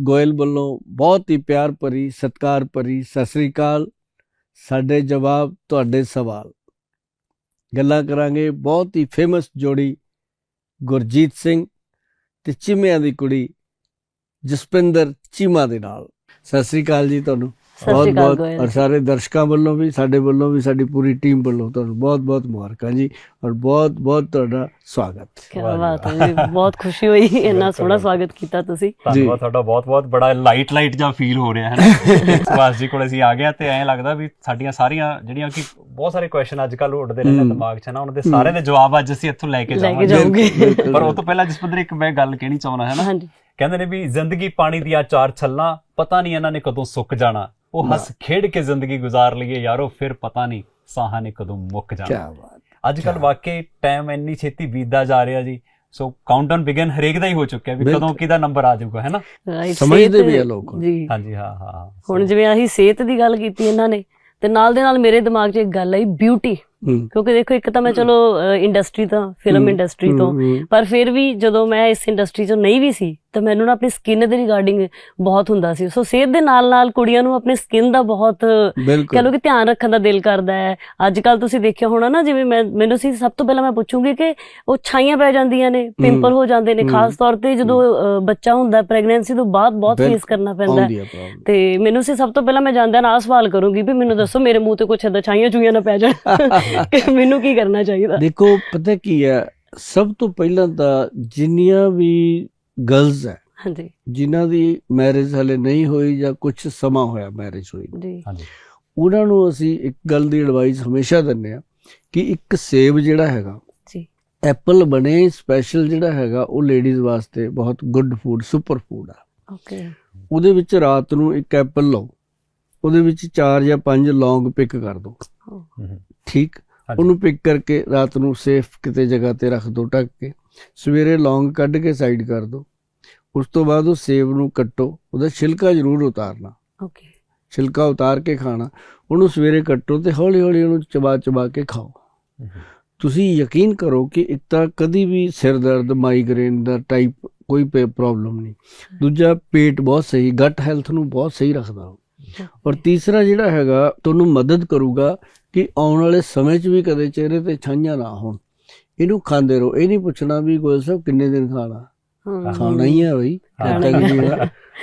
ਗੋਇਲ ਵੱਲੋਂ ਬਹੁਤ ਹੀ ਪਿਆਰ ਭਰੀ, ਸਤਿਕਾਰ ਭਰੀ ਸਤਿ ਸ੍ਰੀ ਅਕਾਲ। ਸਾਡੇ ਜਵਾਬ, ਤੁਹਾਡੇ ਸਵਾਲ। ਗੱਲਾਂ ਕਰਾਂਗੇ ਬਹੁਤ ਹੀ ਫੇਮਸ ਜੋੜੀ ਗੁਰਜੀਤ ਸਿੰਘ ਤੇ ਚੀਮਿਆਂ ਦੀ ਕੁੜੀ ਜਸਪਿੰਦਰ ਚੀਮਾ ਦੇ ਨਾਲ। ਸਤਿ ਸ੍ਰੀ ਅਕਾਲ ਜੀ ਤੁਹਾਨੂੰ। ਬਹੁਤ ਬਹੁਤ ਔਰ ਸਾਰੇ ਦਰਸ਼ਕਾਂ ਵੱਲੋਂ ਵੀ ਸਾਡੇ ਵੱਲੋਂ ਵੀ ਸਾਡੀ ਪੂਰੀ ਟੀਮ ਵੱਲੋਂ ਤੁਹਾਨੂੰ ਬਹੁਤ ਬਹੁਤ ਮੁਬਾਰਕਾਂ ਜੀ ਔਰ ਬਹੁਤ ਬਹੁਤ ਤੁਹਾਡਾ ਸਵਾਗਤ। ਕੀ ਜੀ ਬਾਤ ਹੈ ਜੀ, ਬਹੁਤ ਖੁਸ਼ੀ ਹੋਈ ਇੰਨਾ ਸੋਹਣਾ ਸਵਾਗਤ ਕੀਤਾ ਤੁਸੀਂ। ਧੰਨਵਾਦ ਤੁਹਾਡਾ ਬਹੁਤ-ਬਹੁਤ ਬੜਾ ਲਾਈਟ ਲਾਈਟ ਜਿਹਾ ਫੀਲ ਹੋ ਰਿਹਾ ਹੈ ਨਾ। ਸੁਭਾਸ਼ ਜੀ ਕੋਲ ਅਸੀਂ ਆ ਗਏ ਤੇ ਐਂ ਲੱਗਦਾ ਵੀ ਸਾਡੀਆਂ ਸਾਰੀਆਂ ਜਿਹੜੀਆਂ ਕਿ ਬਹੁਤ ਸਾਰੇ ਕੁਐਸਚਨ ਅੱਜ ਕੱਲ ਉੱਡਦੇ ਰਹਿੰਦੇ ਹਮ। ਦਿਮਾਗ 'ਚ ਨਾ? ਉਹਨਾਂ ਦੇ ਸਾਰੇ ਦੇ ਜਵਾਬ ਅੱਜ ਅਸੀਂ ਇੱਥੋਂ ਲੈ ਕੇ ਲੈ ਕੇ ਜਾਵਾਂਗੇ। ਪਰ ਉਹ ਤੋਂ ਪਹਿਲਾਂ ਜਸਪਿੰਦਰ ਇੱਕ ਮੈਂ ਗੱਲ ਕਹਿਣੀ ਚਾਹੁੰਦਾ ਹੈ ਨਾ? ਹਾਂਜੀ। ਕਹਿੰਦੇ ਨੇ ਵੀ ਜ਼ਿੰਦਗੀ ਪਾਣੀ ਦੀਆਂ ਚਾਰ ਛੱਲਾਂ ਪਤਾ ਨਹੀਂ ਇਹਨਾਂ ਨੇ ਕਦੋਂ ਸੁੱਕ ਜਾਣਾ। ਉਹ ਹੱਸ ਖੇਡ ਕੇ ਜ਼ਿੰਦਗੀ ਗੁਜ਼ਾਰ ਲਈਏ ਯਾਰੋ ਫਿਰ ਪਤਾ ਨਹੀਂ ਸਾਹਾਂ ਨੇ ਕਦੋਂ ਮੁੱਕ ਕੀ ਜਾਣਾ ਬਾਤ ਅੱਜ ਕੱਲ ਵਾਕਈ ਟਾਈਮ ਇੰਨੀ ਛੇਤੀ ਬੀਤਦਾ ਜਾ ਰਿਹਾ ਜੀ। ਸੋ ਕਾਊਂਟਡਾਊਨ ਬਿਗਨ ਹਰੇਕ ਦਾ ਹੀ ਹੋ ਚੁੱਕਿਆ ਵੀ। ਕਦੋਂ ਕਿਹਦਾ ਨੰਬਰ ਆ ਜਾਊਗਾ ਹੈ ਨਾ? ਰਾਈਟ ਸਮਝਦੇ ਵੀ ਆ ਲੋਕ। ਜੀ। ਹਾਂਜੀ ਹਾਂ ਹਾਂ ਹੁਣ ਜਿਵੇਂ ਆਹੀ ਸਿਹਤ ਦੀ ਗੱਲ ਕੀਤੀ ਇਹਨਾਂ ਨੇ ਤੇ ਨਾਲ ਦੇ ਨਾਲ ਮੇਰੇ ਦਿਮਾਗ 'ਚ ਇੱਕ ਗੱਲ ਆਈ ਬਿਊਟੀ ਕਿਉਂਕਿ ਦੇਖੋ ਇੱਕ ਤਾਂ ਮੈਂ ਚਲੋ ਇੰਡਸਟਰੀ ਤੋਂ ਫਿਲਮ ਇੰਡਸਟਰੀ ਤੋਂ। ਪਰ ਫਿਰ ਵੀ ਜਦੋਂ ਮੈਂ ਇਸ ਇੰਡਸਟਰੀ 'ਚੋਂ ਨਹੀਂ ਵੀ ਸੀ ਤਾਂ ਮੈਨੂੰ ਨਾ ਆਪਣੀ ਸਕਿਨ ਦੇ ਰਿਗਾਰਡਿੰਗ ਬਹੁਤ ਹੁੰਦਾ ਸੀ। ਸੋ ਸਿਹਤ ਦੇ ਨਾਲ ਨਾਲ ਕੁੜੀਆਂ ਨੂੰ ਆਪਣੀ ਸਕਿਨ ਦਾ ਬਹੁਤ ਕਹ ਲਓ ਕਿ ਧਿਆਨ ਰੱਖਣ ਦਾ ਦਿਲ ਕਰਦਾ ਹੈ। ਅੱਜ ਕੱਲ ਤੁਸੀਂ ਦੇਖਿਆ ਹੋਣਾ ਨਾ ਜਿਵੇਂ ਮੈਂ ਮੈਨੂੰ ਸੀ ਸਭ ਤੋਂ ਪਹਿਲਾਂ ਮੈਂ ਪੁੱਛੂੰਗੀ ਕਿ ਉਹ ਛਾਈਆਂ ਪੈ ਜਾਂਦੀਆਂ ਨੇ ਪਿੰਪਲ ਹੋ ਜਾਂਦੇ ਨੇ। ਖਾਸ ਤੌਰ ਤੇ ਜਦੋਂ ਬੱਚਾ ਹੁੰਦਾ ਪ੍ਰੈਗਨੈਂਸੀ ਤੋਂ ਬਾਅਦ ਬਹੁਤ ਫੇਸ ਕਰਨਾ ਪੈਂਦਾ ਤੇ ਮੈਨੂੰ ਸੀ ਸਭ ਤੋਂ ਪਹਿਲਾਂ ਮੈਂ ਜਾਂਦਿਆਂ ਨਾਲ ਆਹ ਸਵਾਲ ਕਰੂੰਗੀ ਵੀ ਮੈਨੂੰ ਦੱਸੋ ਮੇਰੇ ਮੂੰਹ ਤੇ ਕੁਛ ਏਦਾਂ ਛਾਈਆਂ ਚੂਈਆਂ ਨਾ ਪੈ ਜਾਣ। ਕਿ ਮੈਨੂੰ ਕੀ ਕਰਨਾ ਚਾਹੀਦਾ? ਦੇਖੋ ਪਤਾ ਕੀ ਹੈ? ਸਭ ਤੋਂ ਪਹਿਲਾਂ ਤਾਂ ਜਿੰਨੀਆਂ ਵੀ ਗਰਲਸ ਹੈ ਹਾਂਜੀ। ਜਿਨ੍ਹਾਂ ਦੀ ਮੈਰਿਜ ਹਲੇ ਨਹੀਂ ਹੋਈ ਜਾਂ ਕੁਝ ਸਮਾਂ ਹੋਇਆ ਮੈਰਿਜ ਹੋਈ ਜੀ। ਹਾਂਜੀ। ਉਹਨਾਂ ਨੂੰ ਅਸੀਂ ਇੱਕ ਗੱਲ ਦੀ ਐਡਵਾਈਸ ਹਮੇਸ਼ਾ ਦਿੰਨੇ ਆ ਕਿ ਇੱਕ ਸੇਬ ਜਿਹੜਾ ਹੈਗਾ ਜੀ। ਐਪਲ ਬਣੇ ਸਪੈਸ਼ਲ ਜਿਹੜਾ ਹੈਗਾ ਉਹ ਲੇਡੀਜ਼ ਵਾਸਤੇ ਬਹੁਤ ਗੁੱਡ ਫੂਡ ਸੁਪਰ ਫੂਡ ਆ। ਓਕੇ ਉਹਦੇ ਵਿੱਚ ਰਾਤ ਨੂੰ ਇੱਕ ਐਪਲ ਲਓ ਉਹਦੇ ਵਿੱਚ 4 ਜਾਂ 5 ਲੌਂਗ ਪਿਕ ਕਰ ਦਿਓ ਠੀਕ। ਉਹਨੂੰ ਪਿਕ ਕਰਕੇ ਰਾਤ ਨੂੰ ਸੇਫ ਕਿਤੇ ਜਗ੍ਹਾ ਤੇ ਰੱਖ ਦਿਓ ਢੱਕ ਕੇ। ਸਵੇਰੇ ਲੌਂਗ ਕੱਢ ਕੇ ਸਾਈਡ ਕਰ ਦਿਓ ਉਸ ਤੋਂ ਬਾਅਦ ਉਹ ਸੇਬ ਨੂੰ ਕੱਟੋ। ਉਹਦਾ ਛਿਲਕਾ ਜ਼ਰੂਰ ਉਤਾਰਨਾ। ਓਕੇ ਛਿਲਕਾ ਉਤਾਰ ਕੇ ਖਾਣਾ। ਉਹਨੂੰ ਸਵੇਰੇ ਕੱਟੋ ਤੇ ਹੌਲੀ ਹੌਲੀ ਉਹਨੂੰ ਚਬਾ ਚਬਾ ਕੇ ਖਾਓ। ਤੁਸੀਂ ਯਕੀਨ ਕਰੋ ਕਿ ਇੱਕ ਤਾਂ ਕਦੀ ਵੀ ਸਿਰ ਦਰਦ ਮਾਈਗ੍ਰੇਨ ਦਾ ਟਾਈਪ ਕੋਈ ਪ੍ਰੋਬਲਮ ਨਹੀਂ। ਦੂਜਾ ਪੇਟ ਬਹੁਤ ਸਹੀ ਗੱਟ ਹੈਲਥ ਨੂੰ ਬਹੁਤ ਸਹੀ ਰੱਖਦਾ ਔਰ ਤੀਸਰਾ ਜਿਹੜਾ ਹੈਗਾ ਤੁਹਾਨੂੰ ਮਦਦ ਕਰੂਗਾ ਕਿ ਆਉਣ ਵਾਲੇ ਸਮੇਂ 'ਚ ਵੀ ਕਦੇ ਚਿਹਰੇ ਤੇ ਛਾਈਆਂ ਨਾ ਹੋਣ। ਇਹਨੂੰ ਖਾਂਦੇ ਰਹੋ। ਇਹ ਨਹੀਂ ਪੁੱਛਣਾ ਵੀ ਗੋਇਲ ਸਾਹਿਬ ਕਿੰਨੇ ਦਿਨ ਖਾਣਾ। ਖਾਣਾ ਹੀ ਹੈ ਬਈ।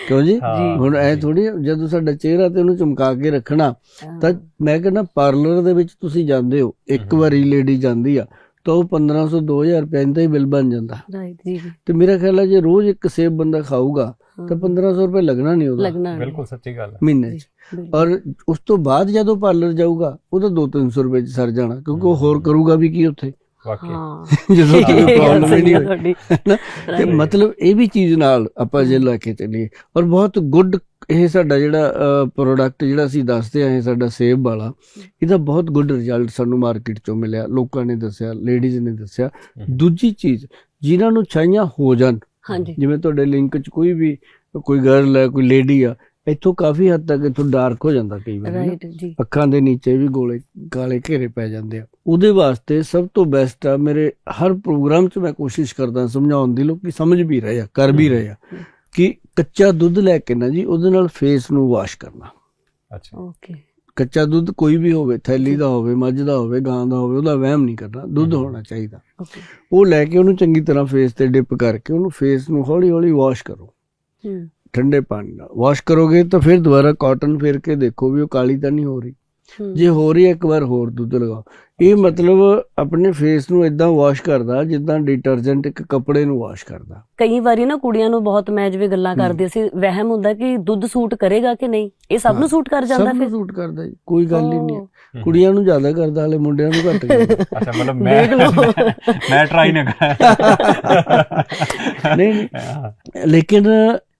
ਕਿਉਂ ਜੀ। ਹੁਣ ਐ ਥੋੜੀ ਜਦੋਂ ਸਾਡਾ ਚਿਹਰਾ ਤੇ ਉਹਨੂੰ ਚਮਕਾ ਕੇ ਰੱਖਣਾ ਤਾਂ ਮੈਂ ਕਹਿੰਦਾ ਪਾਰਲਰ ਦੇ ਵਿੱਚ ਤੁਸੀਂ ਜਾਂਦੇ ਹੋ। ਇੱਕ। ਵਾਰੀ ਲੇਡੀ ਜਾਂਦੀ ਆ। ਤਾਂ ਉਹ 1500 2000 ਰੁਪਏ ਦਾ ਹੀ ਬਿੱਲ ਬਣ ਜਾਂਦਾ। ਰਾਈਟ ਜੀ ਜੀ। ਤੇ ਮੇਰਾ ਖਿਆਲ ਹੈ ਜੇ ਰੋਜ਼ ਇੱਕ ਸੇਬ ਬੰਦਾ ਖਾਊਗਾ ਤਾਂ ਹਮ, 1500 ਰੁਪਏ ਲੱਗਣਾ ਨਹੀਂ ਉਹਦਾ। ਬਿਲਕੁਲ ਸੱਚੀ ਗੱਲ ਹੈ। ਮਹੀਨੇ 'ਚ। ਔਰ ਉਸ ਤੋਂ ਬਾਅਦ ਜਦੋਂ ਪਾਰਲਰ ਜਾਊਗਾ ਉਹਦਾ 2-300 ਰੁਪਏ 'ਚ ਸਰ ਜਾਣਾ ਕਿਉਂਕਿ ਉਹ ਹੋਰ ਕਰੂਗਾ ਵੀ ਕੀ ਉੱਥੇ। ਵਾਕਈ। ਜਦੋਂ ਕੋਈ ਪ੍ਰੋਬਲਮ ਨਹੀਂ ਹੋਈ ਤੇ. ਮਤਲਬ ਇਹ ਵੀ ਚੀਜ਼ ਨਾਲ ਆਪਾਂ ਜੇ ਲੈ ਕੇ ਚੱਲੀਏ। ਔਰ ਬਹੁਤ ਗੁੱਡ ਇਹ ਸਾਡਾ ਜਿਹੜਾ ਪ੍ਰੋਡਕਟ ਜਿਹੜਾ ਅਸੀਂ ਦੱਸਦੇ ਆਏ ਸਾਡਾ ਸੇਬ ਵਾਲਾ ਇਹਦਾ ਬਹੁਤ ਗੁੱਡ ਰਿਜ਼ਲਟ ਸਾਨੂੰ ਮਾਰਕੀਟ ਚੋਂ ਮਿਲਿਆ ਲੋਕਾਂ ਨੇ ਦੱਸਿਆ ਲੇਡੀਜ਼ ਨੇ ਦੱਸਿਆ। ਦੂਜੀ ਚੀਜ਼ ਜਿਨ੍ਹਾਂ ਨੂੰ ਛਾਈਆਂ ਹੋ ਜਾਣ ਹਾਂਜੀ। ਜਿਵੇਂ ਤੁਹਾਡੇ ਲਿੰਕ 'ਚ ਕੋਈ ਵੀ ਕੋਈ ਗਰਲ ਹੈ ਕੋਈ ਲੇਡੀ ਆ ਇੱਥੋਂ ਕਾਫੀ ਹੱਦ ਤੱਕ ਇੱਥੋਂ ਡਾਰਕ ਹੋ ਜਾਂਦਾ ਕਈ ਵਾਰ ਨਾ। ਰਾਈਟ ਜੀ। ਅੱਖਾਂ ਦੇ ਨੀਚੇ ਵੀ ਗੋਲੇ ਕਾਲੇ ਘੇਰੇ ਪੈ ਜਾਂਦੇ ਆ। ਉਹਦੇ ਵਾਸਤੇ ਸਭ ਤੋਂ ਬੈਸਟ ਆ ਮੇਰੇ ਹਰ ਪ੍ਰੋਗਰਾਮ 'ਚ ਮੈਂ ਕੋਸ਼ਿਸ਼ ਕਰਦਾ ਸਮਝਾਉਣ ਦੀ ਲੋਕੀ ਸਮਝ ਵੀ ਰਹੇ ਆ ਕਰ ਵੀ ਰਹੇ ਆ। ਕਿ ਕੱਚਾ ਦੁੱਧ ਲੈ ਕੇ ਨਾ ਜੀ ਉਹਦੇ ਨਾਲ ਫੇਸ ਨੂੰ ਵਾਸ਼ ਕਰਨਾ। ਅੱਛਾ। ਓਕੇ ਕੱਚਾ ਦੁੱਧ ਕੋਈ ਵੀ ਹੋਵੇ ਥੈਲੀ ਦਾ ਹੋਵੇ ਮੱਝ ਦਾ ਹੋਵੇ ਗਾਂ ਦਾ ਹੋਵੇ ਉਹਦਾ ਵਹਿਮ ਨਹੀਂ ਕਰਨਾ ਦੁੱਧ। ਹੋਣਾ ਚਾਹੀਦਾ। ਓਕੇ ਉਹ ਲੈ ਕੇ ਉਹਨੂੰ ਚੰਗੀ ਤਰ੍ਹਾਂ ਫੇਸ ਤੇ ਡਿਪ ਕਰਕੇ ਉਹਨੂੰ ਫੇਸ ਨੂੰ ਹੌਲੀ ਹੌਲੀ ਵਾਸ਼ ਕਰੋ ਠੰਡੇ ਪਾਣੀ ਨਾਲ। ਵਾਸ਼ ਕਰੋਗੇ ਤਾਂ ਫਿਰ ਦੁਬਾਰਾ ਕਾਟਨ ਫੇਰ ਕੇ ਦੇਖੋ ਵੀ ਉਹ ਕਾਲੀ ਤਾਂ ਨਹੀਂ ਹੋ ਰਹੀ। ਜੇ ਹੋ ਰਹੀ ਹੈ ਇੱਕ ਵਾਰ ਹੋਰ ਦੁੱਧ ਲਗਾਓ। ਇਹ ਮਤਲਬ ਆਪਣੇ ਫੇਸ ਨੂੰ ਇਦਾਂ ਵਾਸ਼ ਕਰਦਾ ਜਿੱਦਾਂ ਡਿਟਰਜੈਂਟ ਇੱਕ ਕੱਪੜੇ ਨੂੰ ਵਾਸ਼ ਕਰਦਾ। ਕਈ ਵਾਰੀ ਨਾ ਕੁੜੀਆਂ ਨੂੰ ਬਹੁਤ ਮੈਂ ਜਿਵੇਂ ਗੱਲਾਂ। ਕਰਦੇ ਸੀ ਵਹਿਮ ਹੁੰਦਾ ਕਿ ਦੁੱਧ ਸੂਟ ਕਰੇਗਾ ਕਿ ਨਹੀਂ? ਇਹ ਸਭ ਨੂੰ ਸੂਟ ਕਰ ਜਾਂਦਾ ਸਭ ਨੂੰ ਫਿਰ। ਸੂਟ ਕਰਦਾ ਜੀ ਕੋਈ ਗੱਲ ਹੀ ਨਹੀਂ ਕੁੜੀਆਂ ਨੂੰ ਜ਼ਿਆਦਾ ਕਰਦਾ ਹਲੇ ਮੁੰਡਿਆਂ ਨੂੰ ਘੱਟ ਕਰਦਾ। ਅੱਛਾ ਮਤਲਬ ਮੈਂ ਦੇਖ ਲਓ। ਮੈਂ ਟਰਾਈ ਨਾ ਕਰਾਂ। ਨਹੀਂ, ਨਹੀਂ। ਲੇਕਿਨ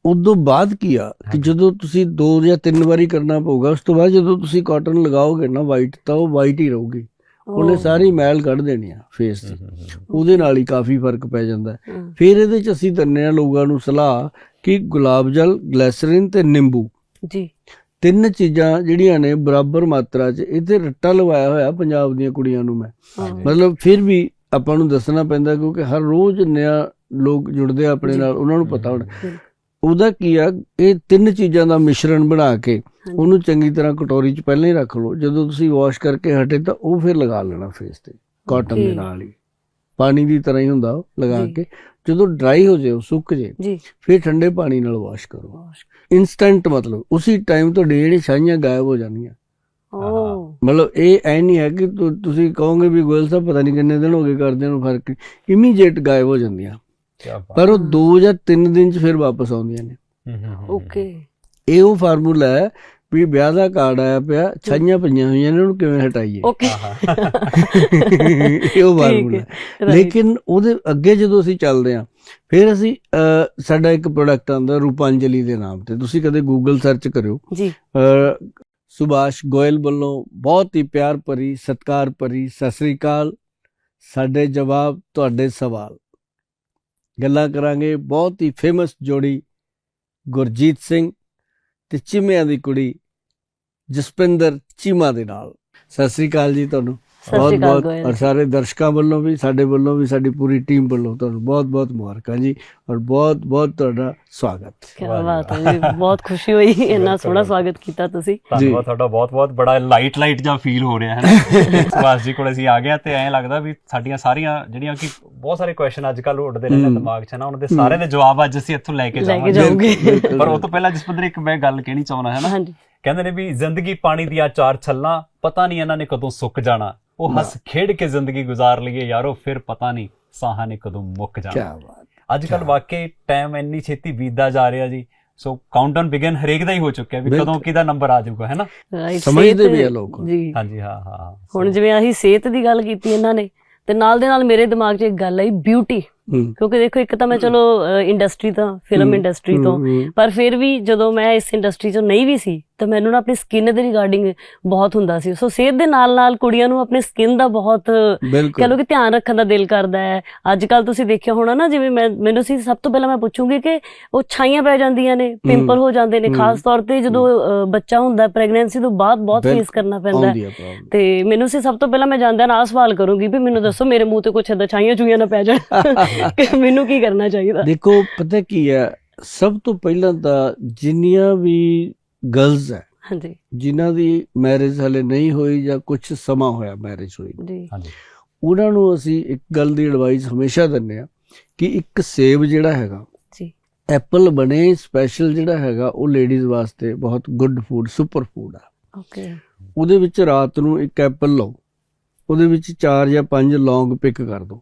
ਉਦੋਂ ਬਾਅਦ ਕੀ ਆ ਕਿ। ਜਦੋਂ ਤੁਸੀਂ ਦੋ ਜਾਂ ਤਿੰਨ ਵਾਰੀ ਕਰਨਾ ਪਊਗਾ ਉਸ ਤੋਂ ਬਾਅਦ ਜਦੋਂ ਤੁਸੀਂ ਕਾਟਨ ਲਗਾਓਗੇ ਨਾ ਵਾਈਟ ਤਾਂ ਉਹ ਵਾਈਟ ਹੀ ਰਹੂਗੀ। ਉਹਨੇ ਸਾਰੀ ਮੈਲ ਕੱਢ ਦੇਣੀ ਆ ਫੇਸ ਦੀ ਉਹਦੇ ਨਾਲ ਹੀ ਕਾਫੀ ਫ਼ਰਕ ਪੈ ਜਾਂਦਾ। ਫਿਰ ਇਹਦੇ ਚ ਅਸੀਂ ਦਿੰਨੇ ਆ ਲੋਕਾਂ ਨੂੰ ਸਲਾਹ ਕਿ ਗੁਲਾਬ ਜਲ ਗਲੈਸਰੀਨ ਤੇ ਨਿੰਬੂ। ਜੀ। ਤਿੰਨ ਚੀਜ਼ਾਂ ਜਿਹੜੀਆਂ ਨੇ ਬਰਾਬਰ ਮਾਤਰਾ 'ਚ ਇਹਦੇ ਰੱਟਾ ਲਵਾਇਆ ਹੋਇਆ ਪੰਜਾਬ ਦੀਆਂ ਕੁੜੀਆਂ ਨੂੰ ਮੈਂ। ਮਤਲਬ ਫਿਰ ਵੀ ਆਪਾਂ ਨੂੰ ਦੱਸਣਾ ਪੈਂਦਾ ਕਿਉਂਕਿ ਹਰ ਰੋਜ਼ ਨਿਆ ਲੋਕ ਜੁੜਦੇ ਆ ਆਪਣੇ ਨਾਲ ਉਹਨਾਂ ਨੂੰ ਪਤਾ ਹੋਣਾ। ਉਹਦਾ ਕੀ ਆ ਇਹ ਤਿੰਨ ਚੀਜ਼ਾਂ ਦਾ ਮਿਸ਼ਰਣ ਬਣਾ ਕੇ। ਉਹਨੂੰ ਚੰਗੀ ਤਰ੍ਹਾਂ ਕਟੋਰੀ 'ਚ ਪਹਿਲਾਂ ਹੀ ਰੱਖ ਲਓ। ਜਦੋਂ ਤੁਸੀਂ ਵਾਸ਼ ਕਰਕੇ ਹਟੇ ਤਾਂ ਉਹ ਫਿਰ ਲਗਾ ਲੈਣਾ ਫੇਸ ਤੇ ਕਾਟਨ ਦੇ. ਨਾਲ ਹੀ। ਪਾਣੀ ਦੀ ਤਰ੍ਹਾਂ ਹੀ ਹੁੰਦਾ ਉਹ ਲਗਾ। ਕੇ। ਜਦੋਂ ਡਰਾਈ ਹੋ ਜਾਏ ਉਹ ਸੁੱਕ ਜੇ ਜੀ। ਫਿਰ ਠੰਡੇ ਪਾਣੀ ਨਾਲ ਵਾਸ਼ ਕਰੋ। ਇਨਸਟੈਂਟ ਮਤਲਬ ਉਸੇ ਟਾਈਮ ਤੁਹਾਡੇ ਜਿਹੜੇ ਛਾਈਆਂ ਗਾਇਬ ਹੋ ਜਾਣਗੀਆਂ। ਓ। ਮਤਲਬ ਇਹ ਐ ਨਹੀਂ ਹੈ ਕਿ ਤੁ- ਤੁਸੀਂ ਕਹੋਗੇ ਵੀ ਗੋਇਲ ਸਾਹਿਬ ਪਤਾ ਨਹੀਂ ਕਿੰਨੇ ਦਿਨ ਹੋ ਗਏ ਕਰਦੇ ਨੂੰ ਫ਼ਰਕ। ਇਮੀਡੀਏਟ ਗਾਇਬ ਹੋ ਜਾਂਦੀਆਂ। ਪਰ ਉਹ 2 ਜਾਂ 3 ਦਿਨ ਚ ਫਿਰ ਵਾਪਸ ਆਉਂਦੀਆਂ ਨੇ। ਹੂੰ, ਹੂੰ, ਹੂੰ, ਓਕੇ। ਇਹ ਉਹ ਫਾਰਮੂਲਾ ਹੈ ਵੀ ਵਿਆਹ ਦਾ ਕਾਰਡ ਆਇਆ ਪਿਆ ਛਾਈਆਂ ਪਈਆਂ ਹੋਈਆਂ ਨੇ ਉਹਨੂੰ ਕਿਵੇਂ ਹਟਾਈਏ? ਓਕੇ। ਇਹ ਉਹ ਫਾਰਮੂਲਾ. ਲੇਕਿਨ ਉਹਦੇ ਅੱਗੇ ਜਦੋਂ ਅਸੀਂ ਚੱਲਦੇ ਹਾਂ ਫਿਰ ਅਸੀਂ ਸਾਡਾ ਇੱਕ ਪ੍ਰੋਡਕਟ ਆਂਦਾ ਰੂਪਾਂਜਲੀ ਦੇ ਨਾਮ ਤੇ। ਤੁਸੀਂ ਕਦੇ ਗੂਗਲ ਸਰਚ ਕਰਿਓ। ਜੀ। ਅਹ, ਸੁਭਾਸ਼ ਗੋਇਲ ਵੱਲੋਂ ਬਹੁਤ ਹੀ ਪਿਆਰ ਭਰੀ ਸਤਿਕਾਰ ਭਰੀ ਸਤਿ ਸ੍ਰੀ ਅਕਾਲ। ਸਾਡੇ ਜਵਾਬ ਤੁਹਾਡੇ ਸਵਾਲ। ਗੱਲਾਂ ਕਰਾਂਗੇ। ਬਹੁਤ ਹੀ ਫੇਮਸ ਜੋੜੀ ਗੁਰਜੀਤ ਸਿੰਘ ਤੇ ਚੀਮਿਆਂ ਦੀ ਕੁੜੀ ਜਸਪਿੰਦਰ ਚੀਮਾ ਦੇ ਨਾਲ। ਸਤਿ ਸ੍ਰੀ ਅਕਾਲ ਜੀ ਤੁਹਾਨੂੰ। ਬਹੁਤ ਸ਼੍ਰੀ ਅਕਾਲ ਬਹੁਤ ਗੋਇਲ। ਔਰ ਸਾਰੇ ਦਰਸ਼ਕਾਂ ਵੱਲੋਂ ਵੀ ਸਾਡੇ ਵੱਲੋਂ ਵੀ ਸਾਡੀ ਪੂਰੀ ਟੀਮ ਵੱਲੋਂ ਤੁਹਾਨੂੰ ਬਹੁਤ ਬਹੁਤ ਮੁਬਾਰਕਾਂ ਜੀ ਔਰ ਬਹੁਤ ਬਹੁਤ ਤੁਹਾਡਾ ਸਵਾਗਤ। ਕੀ ਜੀ ਬਾਤ। ਹੈ ਜੀ ਬਹੁਤ ਖੁਸ਼ੀ ਹੋਈ ਇੰਨਾ ਸੋਹਣਾ। ਸਵਾਗਤ ਕੀਤਾ ਤੁਸੀਂ। ਧੰਨਵਾਦ ਤੁਹਾਡਾ ਬਹੁਤ ਬਹੁਤ ਬੜਾ ਲਾਈਟ ਲਾਈਟ ਜਿਹਾ ਫੀਲ ਹੋ ਰਿਹਾ ਹੈ ਨਾ। ਸੁਭਾਸ਼ ਜੀ ਕੋਲ ਅਸੀਂ ਆ ਗਏ ਤੇ ਐਂ ਲੱਗਦਾ ਵੀ ਸਾਡੀਆਂ ਸਾਰੀਆਂ ਜਿਹੜੀਆਂ ਕਿ ਬਹੁਤ ਸਾਰੇ ਕੁਐਸਚਨ ਅੱਜ ਕੱਲ ਉੱਡਦੇ ਰਹਿੰਦੇ ਹੂੰ। ਦਿਮਾਗ 'ਚ ਨਾ ਉਹਨਾਂ ਦੇ ਸਾਰੇ ਦੇ ਜਵਾਬ ਅੱਜ ਅਸੀਂ ਇੱਥੋਂ ਲੈ ਕੇ ਜਾਵਾਂਗੇ। ਪਰ ਉਹ ਤੋਂ ਪਹਿਲਾਂ ਜਸਪਿੰਦਰ ਇੱਕ ਮੈਂ ਗੱਲ ਕਹਿਣੀ ਚਾਹੁੰਦਾ ਹੈ ਨਾ। ਹਾਂਜੀ। ਕਹਿੰਦੇ ਨੇ ਵੀ ਜ਼ਿੰਦਗੀ ਪਾਣੀ ਦੀਆਂ ਚਾਰ ਛੱਲਾਂ ਪਤਾ ਨਹੀਂ ਇਹਨਾਂ ਨੇ ਕਦੋਂ ਸੁੱਕ ਜਾਣਾ। ਉਹ ਹੱਸ ਖੇਡ ਕੇ ਜ਼ਿੰਦਗੀ ਗੁਜ਼ਾਰ ਲਈਏ ਯਾਰੋ ਫਿਰ ਪਤਾ ਨਹੀਂ ਸਾਹਾਂ ਨੇ ਕਦੋਂ ਮੁੱਕ ਕੀ ਜਾਣਾ ਬਾਤ ਅੱਜ ਕੱਲ ਵਾਕਈ ਟਾਈਮ ਇੰਨੀ ਛੇਤੀ ਬੀਤਦਾ ਜਾ ਰਿਹਾ ਜੀ। ਸੋ ਕਾਊਂਟਡਾਊਨ ਬਿਗਨ ਹਰੇਕ ਦਾ ਹੀ ਹੋ ਚੁੱਕਿਆ ਵੀ। ਕਦੋਂ ਕਿਹਦਾ ਨੰਬਰ ਆ ਜਾਊਗਾ ਹੈ ਨਾ? ਰਾਈਟ ਸਮਝਦੇ ਵੀ ਆ ਲੋਕ। ਜੀ। ਹਾਂਜੀ ਹਾਂ ਹਾਂ ਹੁਣ ਜਿਵੇਂ ਅਸੀਂ ਸਿਹਤ ਦੀ ਗੱਲ ਕੀਤੀ ਇਹਨਾਂ ਨੇ ਤੇ ਨਾਲ ਦੇ ਨਾਲ ਮੇਰੇ ਦਿਮਾਗ 'ਚ ਇੱਕ ਗੱਲ ਆਈ ਬਿਊਟੀ ਕਿਉਂਕਿ ਦੇਖੋ ਇੱਕ ਤਾਂ ਮੈਂ ਚਲੋ ਇੰਡਸਟਰੀ ਤੋਂ ਫਿਲਮ ਇੰਡਸਟਰੀ ਤੋਂ। ਪਰ ਫਿਰ ਵੀ ਜਦੋਂ ਮੈਂ ਇਸ ਇੰਡਸਟਰੀ 'ਚੋਂ ਨਹੀਂ ਵੀ ਸੀ ਤਾਂ ਮੈਨੂੰ ਨਾ ਆਪਣੀ ਸਕਿਨ ਦੇ ਰਿਗਾਰਡਿੰਗ ਬਹੁਤ ਹੁੰਦਾ ਸੀ। ਸੋ ਸਿਹਤ ਦੇ ਨਾਲ ਨਾਲ ਕੁੜੀਆਂ ਨੂੰ ਆਪਣੀ ਸਕਿਨ ਦਾ ਬਹੁਤ ਕਹ ਲਓ ਕਿ ਧਿਆਨ ਰੱਖਣ ਦਾ ਦਿਲ ਕਰਦਾ ਹੈ। ਅੱਜ ਕੱਲ ਤੁਸੀਂ ਦੇਖਿਆ ਹੋਣਾ ਨਾ ਜਿਵੇਂ ਮੈਂ ਮੈਨੂੰ ਸੀ ਸਭ ਤੋਂ ਪਹਿਲਾਂ ਮੈਂ ਪੁੱਛੂੰਗੀ ਕਿ ਉਹ ਛਾਈਆਂ ਪੈ ਜਾਂਦੀਆਂ ਨੇ ਪਿੰਪਲ ਹੋ ਜਾਂਦੇ ਨੇ। ਖਾਸ ਤੌਰ ਤੇ ਜਦੋਂ ਬੱਚਾ ਹੁੰਦਾ ਪ੍ਰੈਗਨੈਂਸੀ ਤੋਂ ਬਾਅਦ ਬਹੁਤ ਫੇਸ ਕਰਨਾ ਪੈਂਦਾ ਤੇ ਮੈਨੂੰ ਸੀ ਸਭ ਤੋਂ ਪਹਿਲਾਂ ਮੈਂ ਨਾਲ ਆਹ ਸਵਾਲ ਕਰੂੰਗੀ ਵੀ ਮੈਨੂੰ ਦੱਸੋ ਮੇਰੇ ਮੂੰਹ ਤੇ ਕੁਛ ਏਦਾਂ ਛਾਈਆਂ ਚੂਈਆਂ ਨਾ ਪੈ ਜਾਣ। ਕਿ ਮੈਨੂੰ ਕੀ ਕਰਨਾ ਚਾਹੀਦਾ? ਦੇਖੋ ਪਤਾ ਕੀ ਹੈ ਸਭ ਤੋਂ ਪਹਿਲਾਂ ਤਾਂ ਜਿੰਨੀਆਂ ਵੀ ਗਰਲਸ ਹੈ ਹਾਂਜੀ। ਜਿਨ੍ਹਾਂ ਦੀ ਮੈਰਿਜ ਹਲੇ ਨਹੀਂ ਹੋਈ ਜਾਂ ਕੁਝ ਸਮਾਂ ਹੋਇਆ ਮੈਰਿਜ ਹੋਈ ਜੀ। ਹਾਂਜੀ। ਉਹਨਾਂ ਨੂੰ ਅਸੀਂ ਇੱਕ ਗੱਲ ਦੀ ਐਡਵਾਈਸ ਹਮੇਸ਼ਾ ਦਿੰਦੇ ਆ ਕਿ ਇੱਕ ਸੇਬ ਜਿਹੜਾ ਹੈਗਾ ਜੀ। ਐਪਲ ਬਣੇ ਸਪੈਸ਼ਲ ਜਿਹੜਾ ਹੈਗਾ ਉਹ ਲੇਡੀਜ਼ ਵਾਸਤੇ ਬਹੁਤ ਗੁੱਡ ਫੂਡ ਸੁਪਰ ਫੂਡ ਆ। ਓਕੇ ਉਹਦੇ ਵਿੱਚ ਰਾਤ ਨੂੰ ਇੱਕ ਐਪਲ ਲਓ ਉਹਦੇ ਵਿੱਚ 4 ਜਾਂ 5 ਲੌਂਗ ਪਿਕ ਕਰ ਦਿਓ।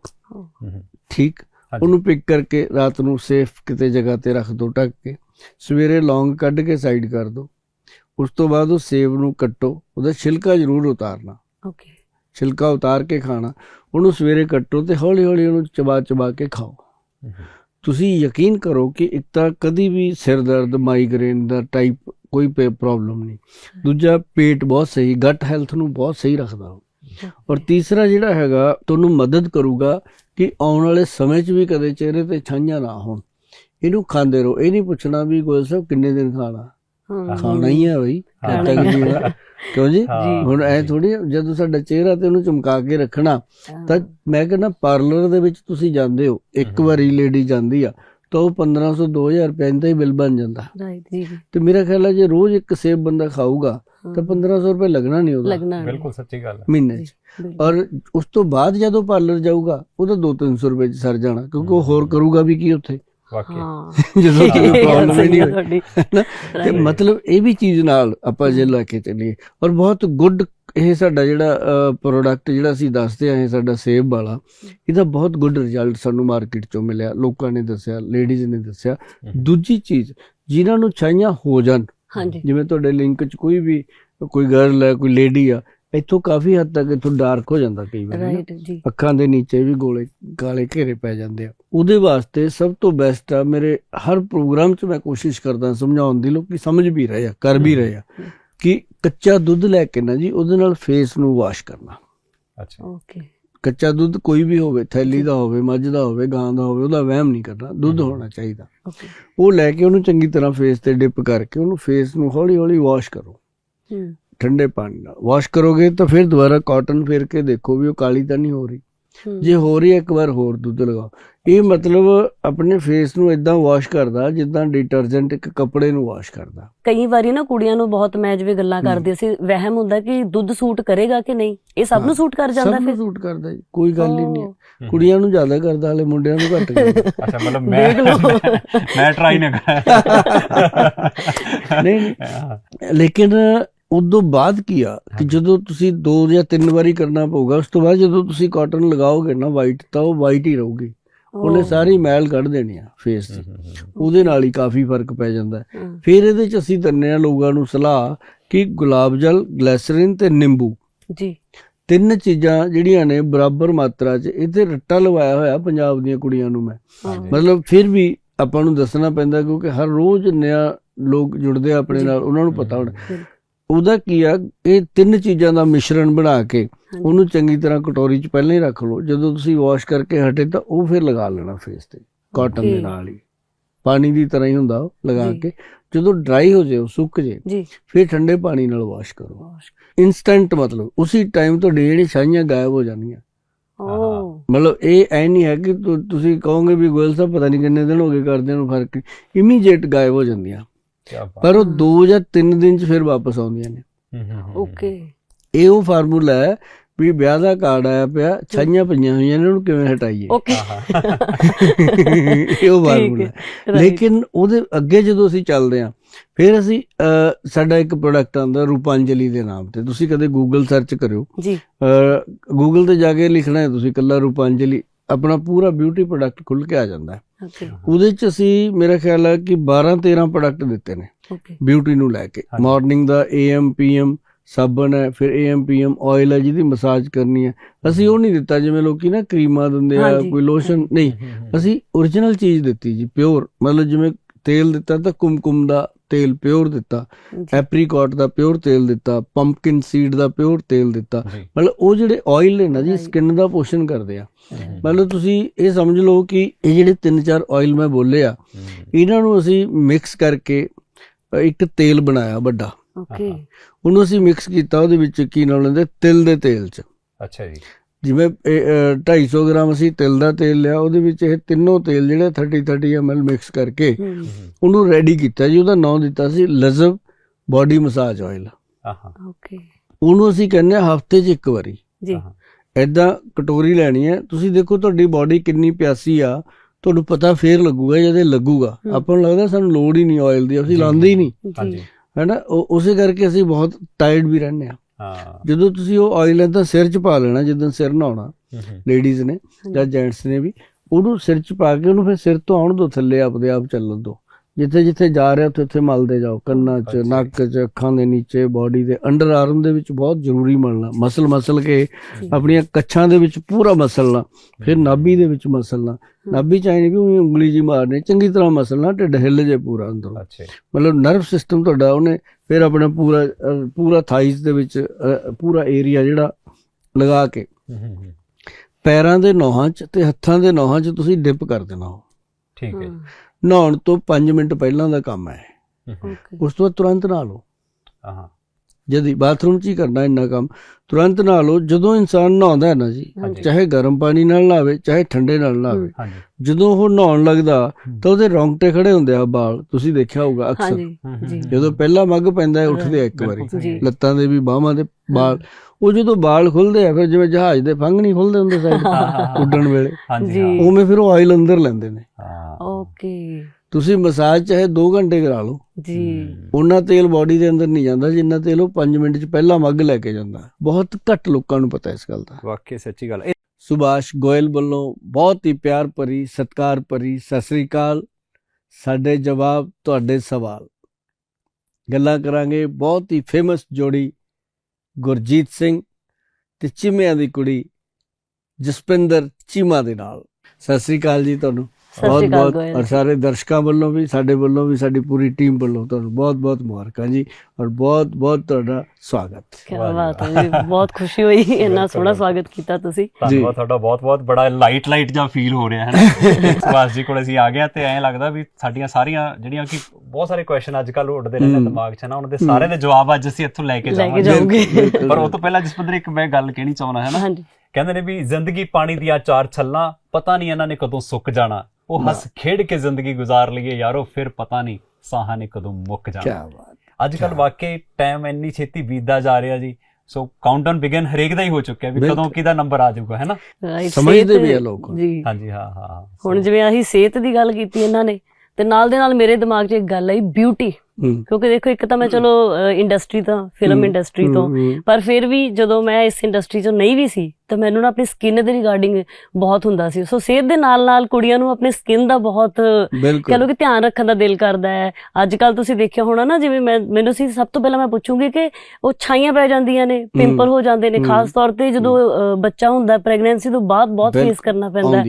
ਠੀਕ। ਉਹਨੂੰ ਪਿਕ ਕਰਕੇ ਰਾਤ ਨੂੰ ਸੇਫ ਕਿਤੇ ਜਗ੍ਹਾ ਤੇ ਰੱਖ ਦਿਓ ਢੱਕ ਕੇ। ਸਵੇਰੇ ਲੌਂਗ ਕੱਢ ਕੇ ਸਾਈਡ ਕਰ ਦਿਓ ਉਸ ਤੋਂ ਬਾਅਦ ਉਹ ਸੇਬ ਨੂੰ ਕੱਟੋ। ਉਹਦਾ ਛਿਲਕਾ ਜ਼ਰੂਰ ਉਤਾਰਨਾ। ਓਕੇ ਛਿਲਕਾ ਉਤਾਰ ਕੇ ਖਾਣਾ। ਉਹਨੂੰ ਸਵੇਰੇ ਕੱਟੋ ਤੇ ਹੌਲੀ ਹੌਲੀ ਉਹਨੂੰ ਚਬਾ ਚਬਾ ਕੇ ਖਾਓ। ਤੁਸੀਂ ਯਕੀਨ ਕਰੋ ਕਿ ਇੱਕ ਤਾਂ ਕਦੀ ਵੀ ਸਿਰ ਦਰਦ ਮਾਈਗ੍ਰੇਨ ਦਾ ਟਾਈਪ ਕੋਈ ਪ੍ਰੋਬਲਮ ਨਹੀਂ। ਦੂਜਾ ਪੇਟ ਬਹੁਤ ਸਹੀ ਗਟ ਹੈਲਥ ਨੂੰ ਬਹੁਤ ਸਹੀ ਰੱਖਦਾ ਔਰ ਤੀਸਰਾ ਜਿਹੜਾ ਹੈਗਾ ਤੁਹਾਨੂੰ ਮਦਦ ਕਰੂਗਾ ਕਿ ਆਉਣ ਵਾਲੇ ਸਮੇਂ 'ਚ ਵੀ ਕਦੇ ਚਿਹਰੇ ਤੇ ਛਾਈਆਂ ਨਾ ਹੋਣ। ਇਹਨੂੰ ਖਾਂਦੇ ਰਹੋ। ਇਹ ਨਹੀਂ ਪੁੱਛਣਾ ਵੀ ਗੋਇਲ ਸਾਹਿਬ ਕਿੰਨੇ ਦਿਨ ਖਾਣਾ? ਖਾਣਾ ਹੀ ਹੈ। ਬਈ ਕਿਉਂ ਜੀ? ਹੁਣ ਐ ਥੋੜੀ ਜਦੋਂ ਸਾਡਾ ਚਿਹਰਾ ਤੇ ਉਹਨੂੰ ਚਮਕਾ ਕੇ ਰੱਖਣਾ ਤਾਂ ਮੈਂ ਕਹਿੰਦਾ ਪਾਰਲਰ ਦੇ ਵਿੱਚ ਤੁਸੀਂ ਜਾਂਦੇ ਹੋ। ਇੱਕ। ਵਾਰੀ ਲੇਡੀ ਜਾਂਦੀ ਆ। ਤਾਂ ਉਹ 1500 2000 ਰੁਪਏ ਦਾ ਹੀ ਬਿੱਲ ਬਣ ਜਾਂਦਾ। ਰਾਈਟ ਜੀ ਜੀ। ਤੇ ਮੇਰਾ ਖਿਆਲ ਹੈ ਜੇ ਰੋਜ਼ ਇੱਕ ਸੇਬ ਬੰਦਾ ਖਾਊਗਾ ਤਾਂ 1500 ਰੁਪਏ ਲੱਗਣਾ ਨਹੀਂ ਉਹਦਾ। ਬਿਲਕੁਲ ਸੱਚੀ ਗੱਲ ਹੈ। ਮਹੀਨੇ 'ਚ। ਔਰ ਉਸ ਤੋਂ ਬਾਅਦ ਜਦੋਂ ਪਾਰਲਰ ਜਾਊਗਾ ਉਹਦਾ 2-300 ਰੁਪਏ 'ਚ ਸਰ ਜਾਣਾ ਕਿਉਂਕਿ ਉਹ ਹੋਰ ਕਰੂਗਾ ਵੀ ਕੀ ਉੱਥੇ। ਵਾਕਈ। ਹਾਂ। ਜਦੋਂ ਕੋਈ ਇਹ ਗੱਲ ਪ੍ਰੋਬਲਮ ਹੀ ਸਹੀ ਨਹੀਂ ਹੈ ਹੋਈ। ਤੁਹਾਡੀ। ਨਾ ਤੇ Right. ਮਤਲਬ ਇਹ ਵੀ ਚੀਜ਼ ਨਾਲ ਆਪਾਂ ਜੇ ਲੈ ਕੇ ਚੱਲੀਏ। ਔਰ ਬਹੁਤ ਗੁੱਡ ਇਹ ਸਾਡਾ ਜਿਹੜਾ ਪ੍ਰੋਡਕਟ ਜਿਹੜਾ ਅਸੀਂ ਦੱਸਦੇ ਆਂ ਇਹ ਸਾਡਾ ਸੇਬ ਵਾਲਾ ਇਹਦਾ ਬਹੁਤ ਗੁੱਡ ਰਿਜ਼ਲਟ ਸਾਨੂੰ ਮਾਰਕੀਟ ਚੋਂ ਮਿਲਿਆ ਲੋਕਾਂ ਨੇ ਦੱਸਿਆ ਲੇਡੀਜ਼ ਨੇ ਦੱਸਿਆ। ਦੂਜੀ ਚੀਜ਼ ਜਿਨ੍ਹਾਂ ਨੂੰ ਛਾਈਆਂ ਹੋ ਜਾਣ ਹਾਂਜੀ। ਜਿਵੇਂ ਤੁਹਾਡੇ ਲਿੰਕ 'ਚ ਕੋਈ ਵੀ ਕੋਈ ਗਰਲ ਹੈ ਕੋਈ ਲੇਡੀ ਆ ਇੱਥੋਂ ਕਾਫੀ ਹੱਦ ਤੱਕ ਇੱਥੋਂ ਡਾਰਕ ਹੋ ਜਾਂਦਾ ਕਈ ਵਾਰ ਨਾ। ਰਾਈਟ ਜੀ। ਅੱਖਾਂ ਦੇ ਨੀਚੇ ਵੀ ਗੋਲੇ ਕਾਲੇ ਘੇਰੇ ਪੈ ਜਾਂਦੇ ਆ। ਉਹਦੇ ਵਾਸਤੇ ਸਭ ਤੋਂ ਬੈਸਟ ਆ ਮੇਰੇ ਹਰ ਪ੍ਰੋਗਰਾਮ 'ਚ ਮੈਂ ਕੋਸ਼ਿਸ਼ ਕਰਦਾ ਸਮਝਾਉਣ ਦੀ ਲੋਕੀ ਸਮਝ ਵੀ ਰਹੇ ਆ ਕਰ ਵੀ ਰਹੇ ਆ। ਕਿ ਕੱਚਾ ਦੁੱਧ ਲੈ ਕੇ ਨਾ ਜੀ ਉਹਦੇ ਨਾਲ ਫੇਸ ਨੂੰ ਵਾਸ਼ ਕਰਨਾ। ਅੱਛਾ। ਓਕੇ ਕੱਚਾ ਦੁੱਧ ਕੋਈ ਵੀ ਹੋਵੇ ਥੈਲੀ ਦਾ ਹੋਵੇ ਮੱਝ ਦਾ ਹੋਵੇ ਗਾਂ ਦਾ ਹੋਵੇ ਉਹਦਾ ਵਹਿਮ ਨਹੀਂ ਕਰਨਾ ਦੁੱਧ ਹੋਣਾ ਚਾਹੀਦਾ। ਓਕੇ ਉਹ ਲੈ ਕੇ ਉਹਨੂੰ ਚੰਗੀ ਤਰ੍ਹਾਂ ਫੇਸ ਤੇ ਡਿਪ ਕਰਕੇ ਉਹਨੂੰ ਫੇਸ ਨੂੰ ਹੌਲੀ ਹੌਲੀ ਵਾਸ਼ ਕਰੋ। ਹੂੰ। ਠੰਡੇ ਪਾਣੀ ਨਾਲ। ਵਾਸ਼ ਕਰੋਗੇ ਤਾਂ ਫਿਰ ਦੁਬਾਰਾ ਕਾਟਨ ਫੇਰ ਕੇ ਦੇਖੋ ਵੀ ਉਹ ਕਾਲੀ ਤਾਂ ਨਹੀਂ ਹੋ ਰਹੀ। ਜੇ ਹੋ ਰਹੀ ਹੈ ਇੱਕ ਵਾਰ ਹੋਰ ਦੁੱਧ ਲਗਾਓ। ਇਹ ਮਤਲਬ ਆਪਣੇ ਫੇਸ ਨੂੰ ਇਦਾਂ ਵਾਸ਼ ਕਰਦਾ ਜਿੱਦਾਂ ਡਿਟਰਜੈਂਟ ਇੱਕ ਕੱਪੜੇ ਨੂੰ ਵਾਸ਼ ਕਰਦਾ। ਕਈ ਵਾਰੀ ਨਾ ਕੁੜੀਆਂ ਨੂੰ ਬਹੁਤ ਮੈਂ ਜਿਵੇਂ ਗੱਲਾਂ ਕਰਦੀ ਸੀ ਵਹਿਮ ਹੁੰਦਾ ਕਿ ਦੁੱਧ ਸੂਟ ਕਰੇਗਾ ਕਿ ਨਹੀਂ? ਇਹ ਸਭ ਨੂੰ ਸੂਟ ਕਰ ਜਾਂਦਾ ਸਭ ਨੂੰ ਫਿਰ। ਸੂਟ ਕਰਦਾ ਜੀ ਕੋਈ ਗੱਲ ਹੀ ਨਹੀਂ ਕੁੜੀਆਂ ਨੂੰ ਜ਼ਿਆਦਾ ਕਰਦਾ ਹਲੇ ਮੁੰਡਿਆਂ ਨੂੰ ਘੱਟ ਕਰਦਾ। ਅੱਛਾ ਮਤਲਬ ਮੈਂ ਦੇਖ ਲਓ। ਮੈਂ ਟਰਾਈ ਨਾ ਕਰਾਂ। ਨਹੀਂ, ਨਹੀਂ। ਲੇਕਿਨ ਉਦੋਂ ਬਾਅਦ ਕੀ ਆ ਕਿ। ਜਦੋਂ ਤੁਸੀਂ ਦੋ ਜਾਂ ਤਿੰਨ ਵਾਰੀ ਕਰਨਾ ਪਊਗਾ ਉਸ ਤੋਂ ਬਾਅਦ ਜਦੋਂ ਤੁਸੀਂ ਕਾਟਨ ਲਗਾਓਗੇ ਨਾ ਵਾਈਟ ਤਾਂ ਉਹ ਵਾਈਟ ਹੀ ਰਹੂਗੀ। ਉਹਨੇ ਸਾਰੀ ਮੈਲ ਕੱਢ ਦੇਣੀ ਆ ਫੇਸ ਦੀ ਉਹਦੇ ਨਾਲ ਹੀ ਕਾਫੀ ਫ਼ਰਕ ਪੈ ਜਾਂਦਾ। ਫਿਰ ਇਹਦੇ ਚ ਅਸੀਂ ਦਿੰਨੇ ਆ ਲੋਕਾਂ ਨੂੰ ਸਲਾਹ ਕਿ ਗੁਲਾਬ ਜਲ ਗਲੈਸਰੀਨ ਤੇ ਨਿੰਬੂ। ਜੀ। ਤਿੰਨ ਚੀਜ਼ਾਂ ਜਿਹੜੀਆਂ ਨੇ ਬਰਾਬਰ ਮਾਤਰਾ 'ਚ ਇਹਦੇ ਰੱਟਾ ਲਵਾਇਆ ਹੋਇਆ ਪੰਜਾਬ ਦੀਆਂ ਕੁੜੀਆਂ ਨੂੰ ਮੈਂ। ਮਤਲਬ ਫਿਰ ਵੀ ਆਪਾਂ ਨੂੰ ਦੱਸਣਾ ਪੈਂਦਾ ਕਿਉਂਕਿ ਹਰ ਰੋਜ਼ ਨਿਆ ਲੋਕ ਜੁੜਦੇ ਆ ਆਪਣੇ। ਨਾਲ ਉਹਨਾਂ ਨੂੰ ਪਤਾ ਹੋਣਾ। ਉਹਦਾ ਕੀ ਆ ਇਹ ਤਿੰਨ ਚੀਜ਼ਾਂ ਦਾ ਮਿਸ਼ਰਣ ਬਣਾ ਕੇ। ਉਹਨੂੰ ਚੰਗੀ ਤਰ੍ਹਾਂ ਕਟੋਰੀ 'ਚ ਪਹਿਲਾਂ ਹੀ ਰੱਖ ਲਓ। ਜਦੋਂ ਤੁਸੀਂ ਵਾਸ਼ ਕਰਕੇ ਹਟੇ ਤਾਂ ਉਹ ਫਿਰ ਲਗਾ ਲੈਣਾ ਫੇਸ ਤੇ ਕਾਟਨ ਦੇ. ਨਾਲ ਹੀ। ਪਾਣੀ ਦੀ ਤਰ੍ਹਾਂ ਹੀ ਹੁੰਦਾ ਉਹ ਲਗਾ। ਕੇ। ਜਦੋਂ ਡਰਾਈ ਹੋ ਜਾਏ ਉਹ ਸੁੱਕ ਜੇ ਫਿਰ ਠੰਡੇ ਪਾਣੀ ਨਾਲ ਵਾਸ਼ ਕਰੋ। ਇਨਸਟੈਂਟ ਮਤਲਬ ਉਸੇ ਟਾਈਮ ਤੁਹਾਡੀ ਜਿਹੜੀ ਛਾਈਆਂ ਗਾਇਬ ਹੋ ਜਾਣਗੀਆਂ। ਓ। ਮਤਲਬ ਇਹ ਐ ਨਹੀਂ ਹੈ ਕਿ ਤੁ- ਤੁਸੀਂ ਕਹੋਗੇ ਵੀ ਗੋਇਲ ਸਾਹਿਬ ਪਤਾ ਨਹੀਂ ਕਿੰਨੇ ਦਿਨ ਹੋ ਗਏ ਕਰਦੇ ਨੂੰ ਫ਼ਰਕ। ਇਮੀਡੀਏਟ ਗਾਇਬ ਹੋ ਜਾਂਦੀਆਂ। ਪਰ ਉਹ 2 ਜਾਂ 3 ਦਿਨ ਚ ਫਿਰ ਵਾਪਸ ਆਉਂਦੀਆਂ ਨੇ। ਹੂੰ, ਹੂੰ, ਹੂੰ, ਓਕੇ। ਇਹ ਉਹ ਫਾਰਮੂਲਾ ਹੈ ਵੀ ਵਿਆਹ ਦਾ ਕਾਰਡ ਆਇਆ ਪਿਆ ਛਾਈਆਂ ਪਈਆਂ ਹੋਈਆਂ ਨੇ ਉਹਨੂੰ ਕਿਵੇਂ ਹਟਾਈਏ? ਓਕੇ। ਇਹ ਉਹ ਫਾਰਮੂਲਾ. ਲੇਕਿਨ ਉਹਦੇ ਅੱਗੇ ਜਦੋਂ ਅਸੀਂ ਚੱਲਦੇ ਹਾਂ ਫਿਰ ਅਸੀਂ ਸਾਡਾ ਇੱਕ ਪ੍ਰੋਡਕਟ ਆਉਂਦਾ ਰੂਪਾਂਜਲੀ ਦੇ ਨਾਮ ਤੇ। ਤੁਸੀਂ ਕਦੇ ਗੂਗਲ ਸਰਚ ਕਰਿਓ। ਜੀ। ਗੂਗਲ ਤੇ ਜਾ ਕੇ ਲਿਖਣਾ ਹੈ ਤੁਸੀਂ ਕੱਲਾ ਰੂਪਾਂਜਲੀ ਆਪਣਾ ਪੂਰਾ ਬਿਊਟੀ ਪ੍ਰੋਡਕਟ ਖੁੱਲ ਕੇ ਆ ਜਾਂਦਾ ਹੈ। ਉਹਦੇ ਚ ਅਸੀਂ ਮੇਰਾ ਖਿਆਲ ਹੈ ਕਿ 12 13 ਪ੍ਰੋਡਕਟ ਦਿੱਤੇ ਨੇ। ਓਕੇ ਬਿਊਟੀ ਨੂੰ ਲੈ ਕੇ। ਮਾਰਨਿੰਗ ਦਾ ਏਐਮ ਪੀਐਮ ਸਾਬਣ ਹੈ ਫਿਰ ਏਐਮ ਪੀਐਮ ਆਇਲ ਹੈ ਜਿਹਦੀ ਮਸਾਜ ਕਰਨੀ ਹੈ। ਅਸੀਂ ਉਹ ਨਹੀਂ ਦਿੱਤਾ ਜਿਵੇਂ ਲੋਕੀ ਨਾ ਕਰੀਮਾਂ ਦਿੰਦੇ ਆ। ਕੋਈ ਲੋਸ਼ਨ ਨਹੀਂ। ਅਸੀਂ origignal ਚੀਜ਼ ਦਿੱਤੀ ਜੀ ਪਿਓਰ ਮਤਲਬ ਜਿਵੇਂ ਤੇਲ ਦਿੱਤਾ ਤਾਂ ਕੁਮਕੁਮ ਦਾ ਤੇਲ ਪਿਓਰ ਦਿੱਤਾ ਐਪਰੀਕੋਟ ਦਾ ਪਿਓਰ ਤੇਲ ਦਿੱਤਾ ਪੰਪਕਿਨ ਸੀਡ ਦਾ ਪਿਓਰ ਤੇਲ ਦਿੱਤਾ। ਮਤਲਬ ਉਹ ਜਿਹੜੇ ਆਇਲ ਨੇ ਨਾ ਜੀ. ਸਕਿਨ ਦਾ ਪੋਸ਼ਣ ਕਰਦੇ ਆ। ਮਤਲਬ ਤੁਸੀਂ ਇਹ ਸਮਝ ਲਓ ਕਿ ਇਹ ਜਿਹੜੇ ਤਿੰਨ ਚਾਰ ਆਇਲ ਮੈਂ ਬੋਲੇ ਆ ਇਹਨਾਂ ਨੂੰ ਅਸੀਂ ਮਿਕਸ ਕਰਕੇ ਇੱਕ ਤੇਲ ਬਣਾਇਆ ਵੱਡਾ। ਓਕੇ। ਉਹਨੂੰ ਅਸੀਂ ਮਿਕਸ ਕੀਤਾ ਉਹਦੇ ਵਿੱਚ ਕੀ ਨਾਲ ਲੈਂਦੇ ਤਿਲ ਦੇ ਤੇਲ 'ਚ। ਅੱਛਾ ਜੀ। ਜਿਵੇਂ ਇਹ, ਅ, 250 ਗ੍ਰਾਮ ਅਸੀਂ ਤਿਲ ਦਾ ਤੇਲ ਲਿਆ ਉਹਦੇ ਵਿੱਚ ਇਹ ਤਿੰਨੋਂ ਤੇਲ ਜਿਹੜੇ 30 30 ml ਮਿਕਸ ਕਰਕੇ ਉਹਨੂੰ ਰੈਡੀ ਕੀਤਾ ਜੀ ਉਹਦਾ ਨਾਮ ਦਿੱਤਾ ਸੀ ਲਜ਼ਬ ਬਾਡੀ ਮਸਾਜ ਆਇਲ ਆਹਾਂ। ਓਕੇ ਉਹਨੂੰ ਅਸੀਂ ਕਹਿੰਦੇ ਆ ਹਫ਼ਤੇ 'ਚ ਇੱਕ ਵਾਰੀ। ਜੀ। ਐਦਾਂ ਕਟੋਰੀ ਲੈਣੀ ਹੈ ਤੁਸੀਂ ਦੇਖੋ ਤੁਹਾਡੀ ਬਾਡੀ ਕਿੰਨੀ ਪਿਆਸੀ ਆ ਤੁਹਾਨੂੰ ਪਤਾ ਫੇਰ ਲੱਗੂਗਾ ਜਦ ਇਹ ਲੱਗੂਗਾ। ਆਪਾਂ ਨੂੰ ਲੱਗਦਾ ਸਾਨੂੰ ਲੋੜ ਹੀ ਨਹੀਂ ਆਇਲ ਦੀ ਅਸੀਂ। ਲਾਉਂਦੇ ਹੀ ਨਹੀਂ। ਹਾਂਜੀ। ਹੈਨਾ? ਉਹ- ਉਸੇ ਕਰਕੇ ਅਸੀਂ ਬਹੁਤ ਟਾਇਰਡ ਵੀ ਰਹਿੰਦੇ ਆ ਹਾਂ। ਜਦੋਂ ਤੁਸੀਂ ਉਹ ਆਇਲ ਐਦਾਂ ਸਿਰ 'ਚ ਪਾ ਲੈਣਾ ਜਦੋਂ ਸਿਰ ਨਹਾਉਣਾ ਲੇਡੀਜ਼ ਨੇ ਜਾਂ ਜੈਂਟਸ ਨੇ ਵੀ ਉਹਨੂੰ ਸਿਰ 'ਚ ਪਾ ਕੇ ਉਹਨੂੰ ਫਿਰ ਸਿਰ ਤੋਂ ਆਉਣ ਦੋ ਥੱਲੇ ਆਪਦੇ ਆਪ ਚੱਲਣ ਦੋ ਜਿੱਥੇ ਜਿੱਥੇ ਜਾ ਰਿਹਾ ਉੱਥੇ ਉੱਥੇ ਮਲਦੇ ਜਾਓ। ਕੰਨਾਂ 'ਚ। ਨੱਕ 'ਚ ਅੱਖਾਂ ਦੇ ਨੀਚੇ ਬਾਡੀ ਦੇ ਅੰਡਰ ਆਰਮ ਦੇ ਵਿੱਚ ਬਹੁਤ ਜ਼ਰੂਰੀ ਮਲਣਾ। ਮਸਲ ਮਸਲ ਕੇ। ਆਪਣੀਆਂ ਕੱਛਾਂ ਦੇ ਵਿੱਚ ਪੂਰਾ ਮਸਲਣਾ ਫਿਰ ਨਾਭੀ ਦੇ ਵਿੱਚ ਮਸਲਣਾ ਨਾਭੀ ਚਾਹੀਦੀ ਵੀ ਉਂਗਲੀ ਜੀ ਮਾਰਨੀ ਚੰਗੀ ਤਰ੍ਹਾਂ ਮਸਲਣਾ ਢਿੱਡ ਹਿੱਲ ਜੇ ਪੂਰਾ ਅੰਦਰੋਂ। ਮਤਲਬ ਨਰਵ ਸਿਸਟਮ ਤੁਹਾਡਾ ਉਹਨੇ ਫਿਰ ਆਪਣਾ ਪੂਰਾ ਪੂਰਾ ਥਾਈਜ਼ ਦੇ ਵਿੱਚ ਪੂਰਾ ਏਰੀਆ ਜਿਹੜਾ ਲਗਾ ਕੇ ਹੂੰ, ਹੂੰ, ਹੂੰ, ਪੈਰਾਂ ਦੇ ਨੋਹਾਂ 'ਚ ਤੇ ਹੱਥਾਂ ਦੇ ਨੋਹਾਂ 'ਚ ਤੁਸੀਂ ਡਿਪ ਕਰ ਦੇਣਾ ਉਹ। ਠੀਕ ਹੈ ਨਹਾਉਣ ਤੋਂ 5 ਮਿੰਟ ਪਹਿਲਾਂ ਦਾ ਕੰਮ ਹੈ। ਹੂੰ, ਹੂੰ, ਉਸ ਤੋਂ ਬਾਅਦ ਤੁਰੰਤ ਨਹਾ ਲਓ। ਆਹਾਂ, ਜਦੀ ਬਾਥਰੂਮ 'ਚ ਹੀ ਕਰਨਾ ਇੰਨਾ ਕੰਮ ਤੁਰੰਤ ਨਹਾ ਲਓ ਜਦੋਂ ਇਨਸਾਨ ਨਹਾਉਂਦਾ ਹੈ ਨਾ ਜੀ। ਚਾਹੇ ਗਰਮ ਪਾਣੀ ਨਾਲ ਨਹਾਵੇ ਚਾਹੇ ਠੰਡੇ ਨਾਲ ਨਹਾਵੇ ਜਦੋਂ ਉਹ ਨਹਾਉਣ ਲੱਗਦਾ ਤਾਂ ਉਹਦੇ ਰੌਂਗਟੇ ਖੜੇ ਹੁੰਦੇ ਆ ਵਾਲ ਤੁਸੀਂ ਦੇਖਿਆ ਹੋਊਗਾ ਅਕਸਰ। ਹੂੰ, ਹੂੰ, ਜਦੋਂ ਪਹਿਲਾ ਮੱਗ ਪੈਂਦਾ ਹੈ ਉੱਠਦੇ ਆ ਇੱਕ ਵਾਰੀ। ਲੱਤਾਂ ਦੇ ਵੀ ਬਾਹਾਂ ਦੇ ਵਾਲ ਉਹ ਜਦੋਂ ਵਾਲ ਖੁੱਲਦੇ ਆ ਫਿਰ ਜਿਵੇਂ ਜਹਾਜ਼ ਦੇ ਫੰਗ ਨਹੀਂ ਖੁੱਲਦੇ ਹੁੰਦੇ ਸਾਈਡ ਉੱਡਣ ਵੇਲੇ। ਹਾਂ, ਉਵੇਂ ਫਿਰ ਉਹ ਆਇਲ ਅੰਦਰ ਲੈਂਦੇ ਨੇ। ਹਾਂ। ਓਕੇ। ਤੁਸੀਂ ਮਸਾਜ ਚਾਹੇ 2 ਘੰਟੇ ਕਰਾ ਲਓ। ਜੀ। ਉਹਨਾਂ ਤੇਲ ਬਾਡੀ ਦੇ ਅੰਦਰ ਨਹੀਂ ਜਾਂਦਾ ਜਿੰਨਾ ਤੇਲ ਉਹ 5 ਮਿੰਟ 'ਚ ਪਹਿਲਾ ਮੱਗ ਲੈ ਕੇ ਜਾਂਦਾ। ਬਹੁਤ ਘੱਟ ਲੋਕਾਂ ਨੂੰ ਪਤਾ ਇਸ ਗੱਲ ਦਾ। ਵਾਕਈ ਸੱਚੀ ਗੱਲ। ਇਹ ਸੁਭਾਸ਼ ਗੋਇਲ ਵੱਲੋਂ ਬਹੁਤ ਹੀ ਪਿਆਰ ਭਰੀ ਸਤਿਕਾਰ ਭਰੀ ਸਤਿ ਸ੍ਰੀ ਅਕਾਲ। ਸਾਡੇ ਜਵਾਬ ਤੁਹਾਡੇ ਸਵਾਲ। ਗੱਲਾਂ ਕਰਾਂਗੇ ਬਹੁਤ ਹੀ ਫੇਮਸ ਜੋੜੀ ਗੁਰਜੀਤ ਸਿੰਘ ਤੇ ਚਿਮਿਆਂ ਦੀ ਕੁੜੀ ਜਸਪਿੰਦਰ ਚੀਮਾ ਦੇ ਨਾਲ। ਸਤਿ ਸ੍ਰੀ ਅਕਾਲ ਜੀ ਤੁਹਾਨੂੰ। ਬਹੁਤ ਸ਼੍ਰੀ ਅਕਾਲ ਬਹੁਤ ਗੋਇਲ ਔਰ ਸਾਰੇ ਦਰਸ਼ਕਾਂ ਵੱਲੋਂ ਵੀ ਸਾਡੇ ਵੱਲੋਂ ਵੀ ਸਾਡੀ ਪੂਰੀ ਟੀਮ ਵੱਲੋਂ ਤੁਹਾਨੂੰ ਬਹੁਤ ਬਹੁਤ ਮੁਬਾਰਕਾਂ ਜੀ ਔਰ ਬਹੁਤ ਬਹੁਤ ਤੁਹਾਡਾ ਸਵਾਗਤ। ਕੀ ਜੀ ਬਾਤ। ਹੈ ਜੀ, ਬਹੁਤ ਖੁਸ਼ੀ ਹੋਈ ਇੰਨਾ। ਸੋਹਣਾ ਸਵਾਗਤ ਕੀਤਾ ਤੁਸੀਂ। ਧੰਨਵਾਦ ਤੁਹਾਡਾ ਬਹੁਤ ਬਹੁਤ ਬੜਾ ਲਾਈਟ ਲਾਈਟ ਜਿਹਾ ਫੀਲ ਹੋ ਰਿਹਾ ਹੈ ਨਾ। ਸੁਭਾਸ਼ ਜੀ ਕੋਲ ਅਸੀਂ ਆ ਗਿਆ ਤੇ ਐਂ ਲੱਗਦਾ ਵੀ ਸਾਡੀਆਂ ਸਾਰੀਆਂ ਜਿਹੜੀਆਂ ਕਿ ਬਹੁਤ ਸਾਰੇ ਕੁਐਸਚਨ ਅੱਜ ਕੱਲ ਉੱਡਦੇ ਰਹਿੰਦੇ ਹੂੰ। ਦਿਮਾਗ 'ਚ ਨਾ ਉਹਨਾਂ ਦੇ ਸਾਰੇ ਦੇ ਜਵਾਬ ਅੱਜ ਅਸੀਂ ਇੱਥੋਂ ਲੈ ਕੇ ਲੈ ਕੇ ਜਾਵਾਂਗੇ। ਪਰ ਉਹ ਤੋਂ ਪਹਿਲਾਂ ਜਸਪਿੰਦਰ ਇੱਕ ਮੈਂ ਗੱਲ ਕਹਿਣੀ ਚਾਹੁੰਦਾ ਹੈ ਨਾ। ਹਾਂਜੀ। ਕਹਿੰਦੇ ਨੇ ਵੀ ਜ਼ਿੰਦਗੀ ਪਾਣੀ ਦੀਆਂ ਚਾਰ ਛੱਲਾਂ ਪਤਾ ਨਹੀਂ ਇਹਨਾਂ ਨੇ ਕਦੋਂ ਸੁੱਕ ਜਾਣਾ। ਉਹ ਹੱਸ ਖੇਡ ਕੇ ਜ਼ਿੰਦਗੀ ਗੁਜ਼ਾਰ ਲਈਏ ਯਾਰੋ ਫਿਰ ਪਤਾ ਨਹੀਂ ਸਾਹਾਂ ਨੇ ਕਦੋਂ ਮੁੱਕ ਕੀ ਜਾਣਾ ਬਾਤ ਅੱਜ ਕੱਲ ਵਾਕਈ ਟਾਈਮ ਇੰਨੀ ਛੇਤੀ ਬੀਤਦਾ ਜਾ ਰਿਹਾ ਜੀ ਸੋ ਕਾਊਂਟਡਾਊਨ ਬਿਗਨ ਹਰੇਕ ਦਾ ਹੀ ਹੋ ਚੁੱਕਿਆ ਵੀ। ਕਦੋਂ ਕਿਹਦਾ ਨੰਬਰ ਆ ਜਾਊਗਾ ਹੈ ਨਾ Right, ਸਮਝਦੇ ਵੀ ਆ ਲੋਕ। ਜੀ ਹਾਂਜੀ ਹਾਂ ਹਾਂ। ਹੁਣ ਜਿਵੇਂ ਆਹੀ ਸਿਹਤ ਦੀ ਗੱਲ ਕੀਤੀ ਇਹਨਾਂ ਨੇ ਤੇ ਨਾਲ ਦੇ ਨਾਲ ਮੇਰੇ ਦਿਮਾਗ 'ਚ ਇੱਕ ਗੱਲ ਆਈ ਬਿਊਟੀ ਕਿਉਂਕਿ ਦੇਖੋ ਇੱਕ ਤਾਂ ਮੈਂ ਚਲੋ ਇੰਡਸਟਰੀ ਤੋਂ ਫਿਲਮ ਇੰਡਸਟਰੀ ਤੋਂ। ਪਰ ਫਿਰ ਵੀ ਜਦੋਂ ਮੈਂ ਇਸ ਇੰਡਸਟਰੀ 'ਚੋਂ ਨਹੀਂ ਵੀ ਸੀ ਤਾਂ ਮੈਨੂੰ ਨਾ ਆਪਣੀ ਸਕਿਨ ਦੇ ਰਿਗਾਰਡਿੰਗ ਬਹੁਤ ਹੁੰਦਾ ਸੀ। ਸੋ ਸਿਹਤ ਦੇ ਨਾਲ ਨਾਲ ਕੁੜੀਆਂ ਨੂੰ ਆਪਣੀ ਸਕਿਨ ਦਾ ਬਹੁਤ ਕਹ ਬਿਲਕੁਲ ਕਿ ਧਿਆਨ ਰੱਖਣ ਦਾ ਦਿਲ ਕਰਦਾ ਹੈ। ਅੱਜ ਕੱਲ ਤੁਸੀਂ ਦੇਖਿਆ ਹੋਣਾ ਨਾ ਜਿਵੇਂ ਮੈਂ ਮੈਨੂੰ ਸੀ ਸਭ ਤੋਂ ਪਹਿਲਾਂ ਮੈਂ ਪੁੱਛੂੰਗੀ ਕਿ ਉਹ ਛਾਈਆਂ ਪੈ ਜਾਂਦੀਆਂ ਨੇ ਪਿੰਪਲ ਹੋ ਜਾਂਦੇ ਨੇ। ਖਾਸ ਤੌਰ ਤੇ ਜਦੋਂ ਬੱਚਾ ਹੁੰਦਾ ਪ੍ਰੈਗਨੈਂਸੀ ਤੋਂ ਬਾਅਦ ਬਹੁਤ ਫੇਸ ਕਰਨਾ ਪੈਂਦਾ।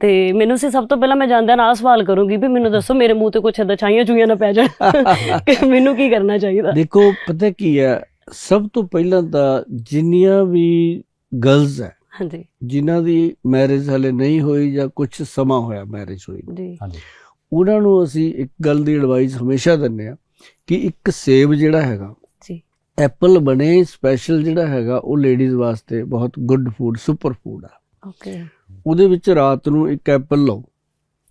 ਤੇ ਮੈਨੂੰ ਸੀ ਸਭ ਤੋਂ ਪਹਿਲਾਂ ਮੈਂ ਜਾਂਦਿਆਂ ਨਾਲ ਆਹ ਸਵਾਲ ਕਰੂੰਗੀ ਵੀ ਮੈਨੂੰ ਦੱਸੋ ਮੇਰੇ ਮੂੰਹ ਤੇ ਕੁਛ ਏਦਾਂ ਛਾਈਆਂ ਚੂਈਆਂ ਨਾ ਪੈ ਜਾਣ। ਕਿ ਮੈਨੂੰ ਕੀ ਕਰਨਾ ਚਾਹੀਦਾ? ਦੇਖੋ ਪਤਾ ਕੀ ਹੈ ਸਭ ਤੋਂ ਪਹਿਲਾਂ ਤਾਂ ਜਿੰਨੀਆਂ ਵੀ ਗਰਲਸ ਹੈ ਹਾਂਜੀ। ਜਿਨ੍ਹਾਂ ਦੀ ਮੈਰਿਜ ਹਲੇ ਨਹੀਂ ਹੋਈ ਜਾਂ ਕੁਝ ਸਮਾਂ ਹੋਇਆ ਮੈਰਿਜ ਹੋਈ ਜੀ। ਹਾਂਜੀ। ਉਹਨਾਂ ਨੂੰ ਅਸੀਂ ਇੱਕ ਗੱਲ ਦੀ ਐਡਵਾਈਸ ਹਮੇਸ਼ਾ ਦਿੰਦੇ ਆ ਕਿ ਇੱਕ ਸੇਬ ਜਿਹੜਾ ਹੈਗਾ ਜੀ। ਐਪਲ ਬਣੇ ਸਪੈਸ਼ਲ ਜਿਹੜਾ ਹੈਗਾ ਉਹ ਲੇਡੀਜ਼ ਵਾਸਤੇ ਬਹੁਤ ਗੁੱਡ ਫੂਡ ਸੁਪਰ ਫੂਡ ਆ। ਓਕੇ ਉਹਦੇ ਵਿੱਚ ਰਾਤ ਨੂੰ ਇੱਕ ਐਪਲ ਲਓ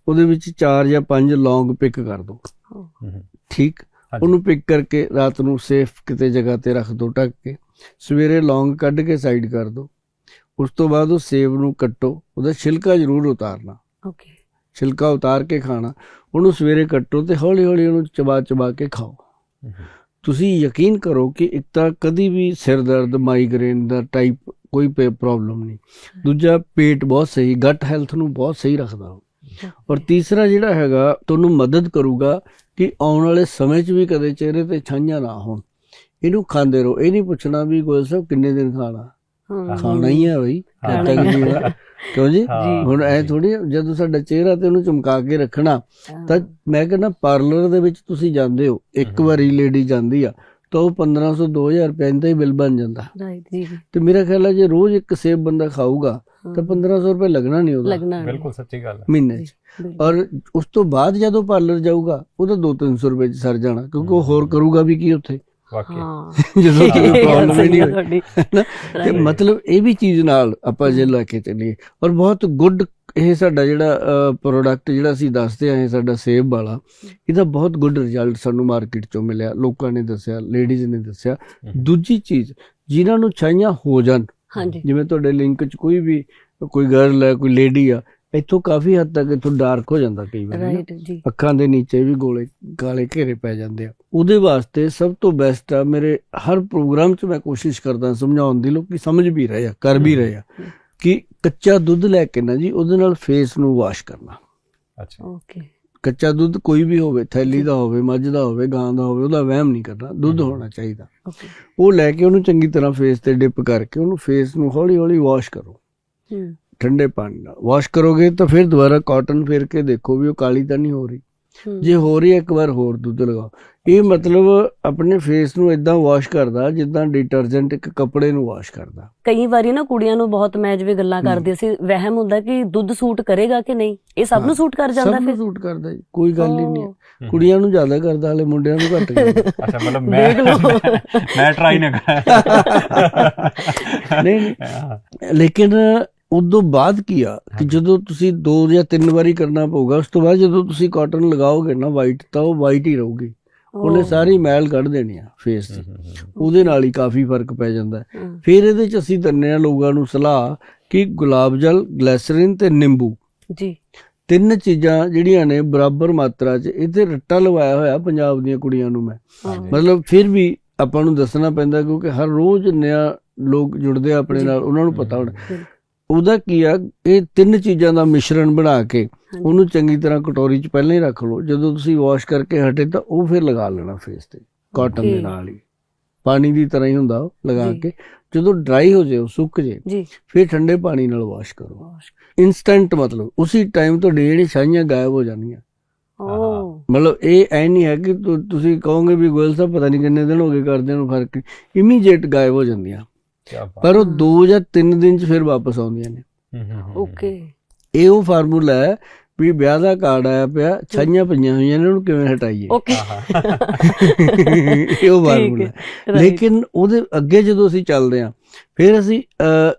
ਉਹਦੇ ਵਿੱਚ 4 ਜਾਂ 5 ਲੌਂਗ ਪਿਕ ਕਰ ਦਿਓ ਠੀਕ। ਉਹਨੂੰ ਪਿਕ ਕਰਕੇ ਰਾਤ ਨੂੰ ਸੇਫ ਕਿਤੇ ਜਗ੍ਹਾ ਤੇ ਰੱਖ ਦਿਓ ਢੱਕ ਕੇ। ਸਵੇਰੇ ਲੌਂਗ ਕੱਢ ਕੇ ਸਾਈਡ ਕਰ ਦਿਓ ਉਸ ਤੋਂ ਬਾਅਦ ਉਹ ਸੇਬ ਨੂੰ ਕੱਟੋ। ਉਹਦਾ ਛਿਲਕਾ ਜ਼ਰੂਰ ਉਤਾਰਨਾ। ਓਕੇ ਛਿਲਕਾ ਉਤਾਰ ਕੇ ਖਾਣਾ। ਉਹਨੂੰ ਸਵੇਰੇ ਕੱਟੋ ਤੇ ਹੌਲੀ ਹੌਲੀ ਉਹਨੂੰ ਚਬਾ ਚਬਾ ਕੇ ਖਾਓ। ਤੁਸੀਂ ਯਕੀਨ ਕਰੋ ਕਿ ਇੱਕ ਤਾਂ ਕਦੀ ਵੀ ਸਿਰ ਦਰਦ ਮਾਈਗ੍ਰੇਨ ਦਾ ਟਾਈਪ ਕੋਈ ਪ੍ਰੋਬਲਮ ਨਹੀਂ। ਦੂਜਾ ਪੇਟ ਬਹੁਤ ਸਹੀ ਗੱਟ ਹੈਲਥ ਨੂੰ ਬਹੁਤ ਸਹੀ ਰੱਖਦਾ ਉਹ। ਔਰ ਤੀਸਰਾ ਜਿਹੜਾ ਹੈਗਾ ਤੁਹਾਨੂੰ ਮਦਦ ਕਰੂਗਾ ਕਿ ਆਉਣ ਵਾਲੇ ਸਮੇਂ 'ਚ ਵੀ ਕਦੇ ਚਿਹਰੇ ਤੇ ਛਾਈਆਂ ਨਾ ਹੋਣ। ਇਹਨੂੰ ਖਾਂਦੇ ਰਹੋ। ਇਹ ਨਹੀਂ ਪੁੱਛਣਾ ਵੀ ਗੋਲ ਸਾਹਿਬ ਕਿੰਨੇ ਦਿਨ ਖਾਣਾ? ਹਾਂ। ਖਾਣਾ ਹੀ ਹੈ। ਬਈ ਖਾਣਾ ਕਿਉਂ ਜੀ? ਹੁਣ ਐ ਥੋੜੀ ਜਦੋਂ ਸਾਡਾ ਚਿਹਰਾ ਤੇ ਉਹਨੂੰ ਚਮਕਾ ਕੇ ਰੱਖਣਾ ਤਾਂ ਮੈਂ ਕਹਿੰਦਾ ਪਾਰਲਰ ਦੇ ਵਿੱਚ ਤੁਸੀਂ ਜਾਂਦੇ ਹੋ। ਇੱਕ। ਵਾਰੀ ਲੇਡੀ ਜਾਂਦੀ ਆ। ਤਾਂ ਉਹ 1500 2000 ਰੁਪਏ ਦਾ ਹੀ ਬਿੱਲ ਬਣ ਜਾਂਦਾ ਰਾਈਟ ਜੀ ਤੇ ਮੇਰਾ ਖਿਆਲ ਹੈ ਜੇ ਰੋਜ਼ ਇੱਕ ਸੇਬ ਬੰਦਾ ਖਾਊਗਾ। ਤਾਂ 1500 ਰੁਪਏ ਲੱਗਣਾ ਨਹੀਂ ਉਹਦਾ ਲੱਗਣਾ ਨਹੀਂ। ਬਿਲਕੁਲ ਸੱਚੀ ਗੱਲ ਹੈ ਮਹੀਨੇ 'ਚ। ਔਰ ਉਸ ਤੋਂ ਬਾਅਦ ਜਦੋਂ ਪਾਰਲਰ ਜਾਊਗਾ ਉਹਦਾ 2-300 ਰੁਪਏ 'ਚ ਸਰ ਜਾਣਾ ਕਿਉਂਕਿ ਉਹ ਹੋਰ ਕਰੂਗਾ ਵੀ ਕੀ ਉੱਥੇ ਵਾਕਈ। ਹਾਂ। ਜਦੋਂ ਕੋਈ ਇਹ ਗੱਲ ਪ੍ਰੋਬਲਮ ਹੀ ਸਹੀ ਨਹੀਂ ਹੈ ਹੋਈ ਤੁਹਾਡੀ। ਨਾ ਤੇ Right. ਮਤਲਬ ਇਹ ਵੀ ਚੀਜ਼ ਨਾਲ ਆਪਾਂ ਜੇ ਲੈ ਕੇ ਚੱਲੀਏ ਔਰ ਬਹੁਤ ਗੁੱਡ ਇਹ ਸਾਡਾ ਜਿਹੜਾ ਪ੍ਰੋਡਕਟ ਜਿਹੜਾ ਅਸੀਂ ਦੱਸਦੇ ਆਏ ਸਾਡਾ ਸੇਬ ਵਾਲਾ ਇਹਦਾ ਬਹੁਤ ਗੁੱਡ ਰਿਜ਼ਲਟ ਸਾਨੂੰ ਮਾਰਕੀਟ ਚੋਂ ਮਿਲਿਆ ਲੋਕਾਂ ਨੇ ਦੱਸਿਆ ਲੇਡੀਜ਼ ਨੇ ਦੱਸਿਆ। ਦੂਜੀ ਚੀਜ਼ ਜਿਨ੍ਹਾਂ ਨੂੰ ਛਾਈਆਂ ਹੋ ਜਾਣ ਹਾਂਜੀ। ਜਿਵੇਂ ਤੁਹਾਡੇ ਲਿੰਕ 'ਚ ਕੋਈ ਵੀ ਕੋਈ ਗਰਲ ਹੈ ਕੋਈ ਲੇਡੀ ਆ ਇੱਥੋਂ ਕਾਫੀ ਹੱਦ ਤੱਕ ਇੱਥੋਂ ਡਾਰਕ ਹੋ ਜਾਂਦਾ ਕਈ ਵਾਰ ਨਾ। ਰਾਈਟ ਜੀ। ਅੱਖਾਂ ਦੇ ਨੀਚੇ ਵੀ ਗੋਲੇ ਕਾਲੇ ਘੇਰੇ ਪੈ ਜਾਂਦੇ ਆ। ਉਹਦੇ ਵਾਸਤੇ ਸਭ ਤੋਂ ਬੈਸਟ ਆ ਮੇਰੇ ਹਰ ਪ੍ਰੋਗਰਾਮ 'ਚ ਮੈਂ ਕੋਸ਼ਿਸ਼ ਕਰਦਾ ਸਮਝਾਉਣ ਦੀ ਲੋਕੀ ਸਮਝ ਵੀ ਰਹੇ ਆ ਕਰ ਵੀ ਰਹੇ ਆ। ਕਿ ਕੱਚਾ ਦੁੱਧ ਲੈ ਕੇ ਨਾ ਜੀ ਉਹਦੇ ਨਾਲ ਫੇਸ ਨੂੰ ਵਾਸ਼ ਕਰਨਾ। ਅੱਛਾ। ਓਕੇ ਕੱਚਾ ਦੁੱਧ ਕੋਈ ਵੀ ਹੋਵੇ ਥੈਲੀ ਦਾ ਹੋਵੇ ਮੱਝ ਦਾ ਹੋਵੇ ਗਾਂ ਦਾ ਹੋਵੇ ਉਹਦਾ ਵਹਿਮ ਨਹੀਂ ਕਰਨਾ ਦੁੱਧ। ਹੋਣਾ ਚਾਹੀਦਾ। ਓਕੇ ਉਹ ਲੈ ਕੇ ਉਹਨੂੰ ਚੰਗੀ ਤਰ੍ਹਾਂ ਫੇਸ ਤੇ ਡਿਪ ਕਰਕੇ ਉਹਨੂੰ ਫੇਸ ਨੂੰ ਹੌਲੀ ਹੌਲੀ ਵਾਸ਼ ਕਰੋ। ਹੂੰ ਠੰਡੇ ਪਾਣੀ ਨਾਲ। ਵਾਸ਼ ਕਰੋਗੇ ਤਾਂ ਫਿਰ ਦੁਬਾਰਾ ਕਾਟਨ ਫੇਰ ਕੇ ਦੇਖੋ ਵੀ ਉਹ ਕਾਲੀ ਤਾਂ ਨਹੀਂ ਹੋ ਰਹੀ। ਜੇ ਹੋ ਰਹੀ ਹੈ ਇੱਕ ਵਾਰ ਹੋਰ ਦੁੱਧ ਲਗਾਓ। ਇਹ ਮਤਲਬ ਆਪਣੇ ਫੇਸ ਨੂੰ ਇਦਾਂ ਵਾਸ਼ ਕਰਦਾ ਜਿੱਦਾਂ ਡਿਟਰਜੈਂਟ ਇੱਕ ਕੱਪੜੇ ਨੂੰ ਵਾਸ਼ ਕਰਦਾ। ਕਈ ਵਾਰੀ ਨਾ ਕੁੜੀਆਂ ਨੂੰ ਬਹੁਤ ਮੈਂ ਜਿਵੇਂ ਗੱਲਾਂ। ਕਰਦੇ ਸੀ ਵਹਿਮ ਹੁੰਦਾ ਕਿ ਦੁੱਧ ਸੂਟ ਕਰੇਗਾ ਕਿ ਨਹੀਂ? ਇਹ ਸਭ ਨੂੰ ਸੂਟ ਕਰ ਸਭ ਜਾਂਦਾ ਨੂੰ ਫਿਰ। ਸੂਟ ਕਰਦਾ ਜੀ। ਕੋਈ ਗੱਲ ਹੀ ਨਹੀਂ ਕੁੜੀਆਂ ਨੂੰ ਜ਼ਿਆਦਾ ਕਰਦਾ ਹਲੇ ਮੁੰਡਿਆਂ ਨੂੰ ਘੱਟ ਕਰਦਾ। ਅੱਛਾ ਮਤਲਬ ਮੈਂ ਦੇਖ ਲਓ। ਮੈਂ ਟਰਾਈ ਨਾ ਕਰਾਂ। ਨਹੀਂ, ਨਹੀਂ। ਲੇਕਿਨ ਉਦੋਂ ਬਾਅਦ ਕੀ ਆ ਕਿ। ਜਦੋਂ ਤੁਸੀਂ ਦੋ ਜਾਂ ਤਿੰਨ ਵਾਰੀ ਕਰਨਾ ਪਊਗਾ ਉਸ ਤੋਂ ਬਾਅਦ ਜਦੋਂ ਤੁਸੀਂ ਕਾਟਨ ਲਗਾਓਗੇ ਨਾ ਵਾਈਟ ਤਾਂ ਉਹ ਵਾਈਟ ਹੀ ਰਹੂਗੀ। ਉਹਨੇ ਸਾਰੀ ਮੈਲ ਕੱਢ ਦੇਣੀ ਆ ਫੇਸ ਦੀ। ਉਹਦੇ ਨਾਲ ਹੀ ਕਾਫੀ ਫ਼ਰਕ ਪੈ ਜਾਂਦਾ। ਫਿਰ ਇਹਦੇ ਚ ਅਸੀਂ ਦਿੰਨੇ ਆ ਲੋਕਾਂ ਨੂੰ ਸਲਾਹ ਕਿ ਗੁਲਾਬ ਜਲ ਗਲੈਸਰੀਨ ਤੇ ਨਿੰਬੂ। ਜੀ। ਤਿੰਨ ਚੀਜ਼ਾਂ ਜਿਹੜੀਆਂ ਨੇ ਬਰਾਬਰ ਮਾਤਰਾ 'ਚ ਇਹਦੇ ਰੱਟਾ ਲਵਾਇਆ ਹੋਇਆ ਪੰਜਾਬ ਦੀਆਂ ਕੁੜੀਆਂ ਨੂੰ ਮੈਂ। ਮਤਲਬ ਫਿਰ ਵੀ ਆਪਾਂ ਨੂੰ ਦੱਸਣਾ ਪੈਂਦਾ ਕਿਉਂਕਿ ਹਰ ਰੋਜ਼ ਨਿਆ ਲੋਕ ਜੁੜਦੇ ਆ ਆਪਣੇ। ਨਾਲ ਉਹਨਾਂ ਨੂੰ ਪਤਾ ਹੋਣਾ। ਉਹਦਾ ਕੀ ਆ ਇਹ ਤਿੰਨ ਚੀਜ਼ਾਂ ਦਾ ਮਿਸ਼ਰਣ ਬਣਾ ਕੇ। ਉਹਨੂੰ ਚੰਗੀ ਤਰ੍ਹਾਂ ਕਟੋਰੀ 'ਚ ਪਹਿਲਾਂ ਹੀ ਰੱਖ ਲਓ। ਜਦੋਂ ਤੁਸੀਂ ਵਾਸ਼ ਕਰਕੇ ਹਟੇ ਤਾਂ ਉਹ ਫਿਰ ਲਗਾ ਲੈਣਾ ਫੇਸ ਤੇ ਕਾਟਨ ਦੇ. ਨਾਲ ਹੀ। ਪਾਣੀ ਦੀ ਤਰ੍ਹਾਂ ਹੀ ਹੁੰਦਾ ਉਹ ਲਗਾ। ਕੇ। ਜਦੋਂ ਡਰਾਈ ਹੋ ਜਾਏ ਉਹ ਸੁੱਕ ਜੇ ਜੀ। ਫਿਰ ਠੰਡੇ ਪਾਣੀ ਨਾਲ ਵਾਸ਼ ਕਰੋ। ਇਨਸਟੈਂਟ ਮਤਲਬ ਉਸੇ ਟਾਈਮ ਤੁਹਾਡੀ ਜਿਹੜੀ ਛਾਈਆਂ ਗਾਇਬ ਹੋ ਜਾਣਗੀਆਂ। ਮਤਲਬ ਇਹ ਐ ਨਹੀਂ ਹੈ ਕਿ ਤੁ- ਤੁਸੀਂ ਕਹੋਗੇ ਵੀ ਗੋਇਲ ਸਾਹਿਬ ਪਤਾ ਨਹੀਂ ਕਿੰਨੇ ਦਿਨ ਹੋ ਗਏ ਕਰਦੇ ਨੂੰ ਫ਼ਰਕ ਇਮੀਡੀਏਟ ਗਾਇਬ ਹੋ ਜਾਂਦੀਆਂ। ਪਰ ਉਹ 2 ਜਾਂ 3 ਦਿਨ ਚ ਫਿਰ ਵਾਪਸ ਆਉਂਦੀਆਂ ਨੇ। ਓਕੇ। ਇਹ ਉਹ ਫਾਰਮੂਲਾ ਹੈ ਵੀ ਵਿਆਹ ਦਾ ਕਾਰਡ ਆਇਆ ਪਿਆ ਛਾਈਆਂ ਪਈਆਂ ਹੋਈਆਂ ਨੇ ਉਹਨੂੰ ਕਿਵੇਂ ਹਟਾਈਏ? ਓਕੇ। ਇਹ ਉਹ ਫਾਰਮੂਲਾ. ਲੇਕਿਨ ਉਹਦੇ ਅੱਗੇ ਜਦੋਂ ਅਸੀਂ ਚੱਲਦੇ ਹਾਂ ਫਿਰ ਅਸੀਂ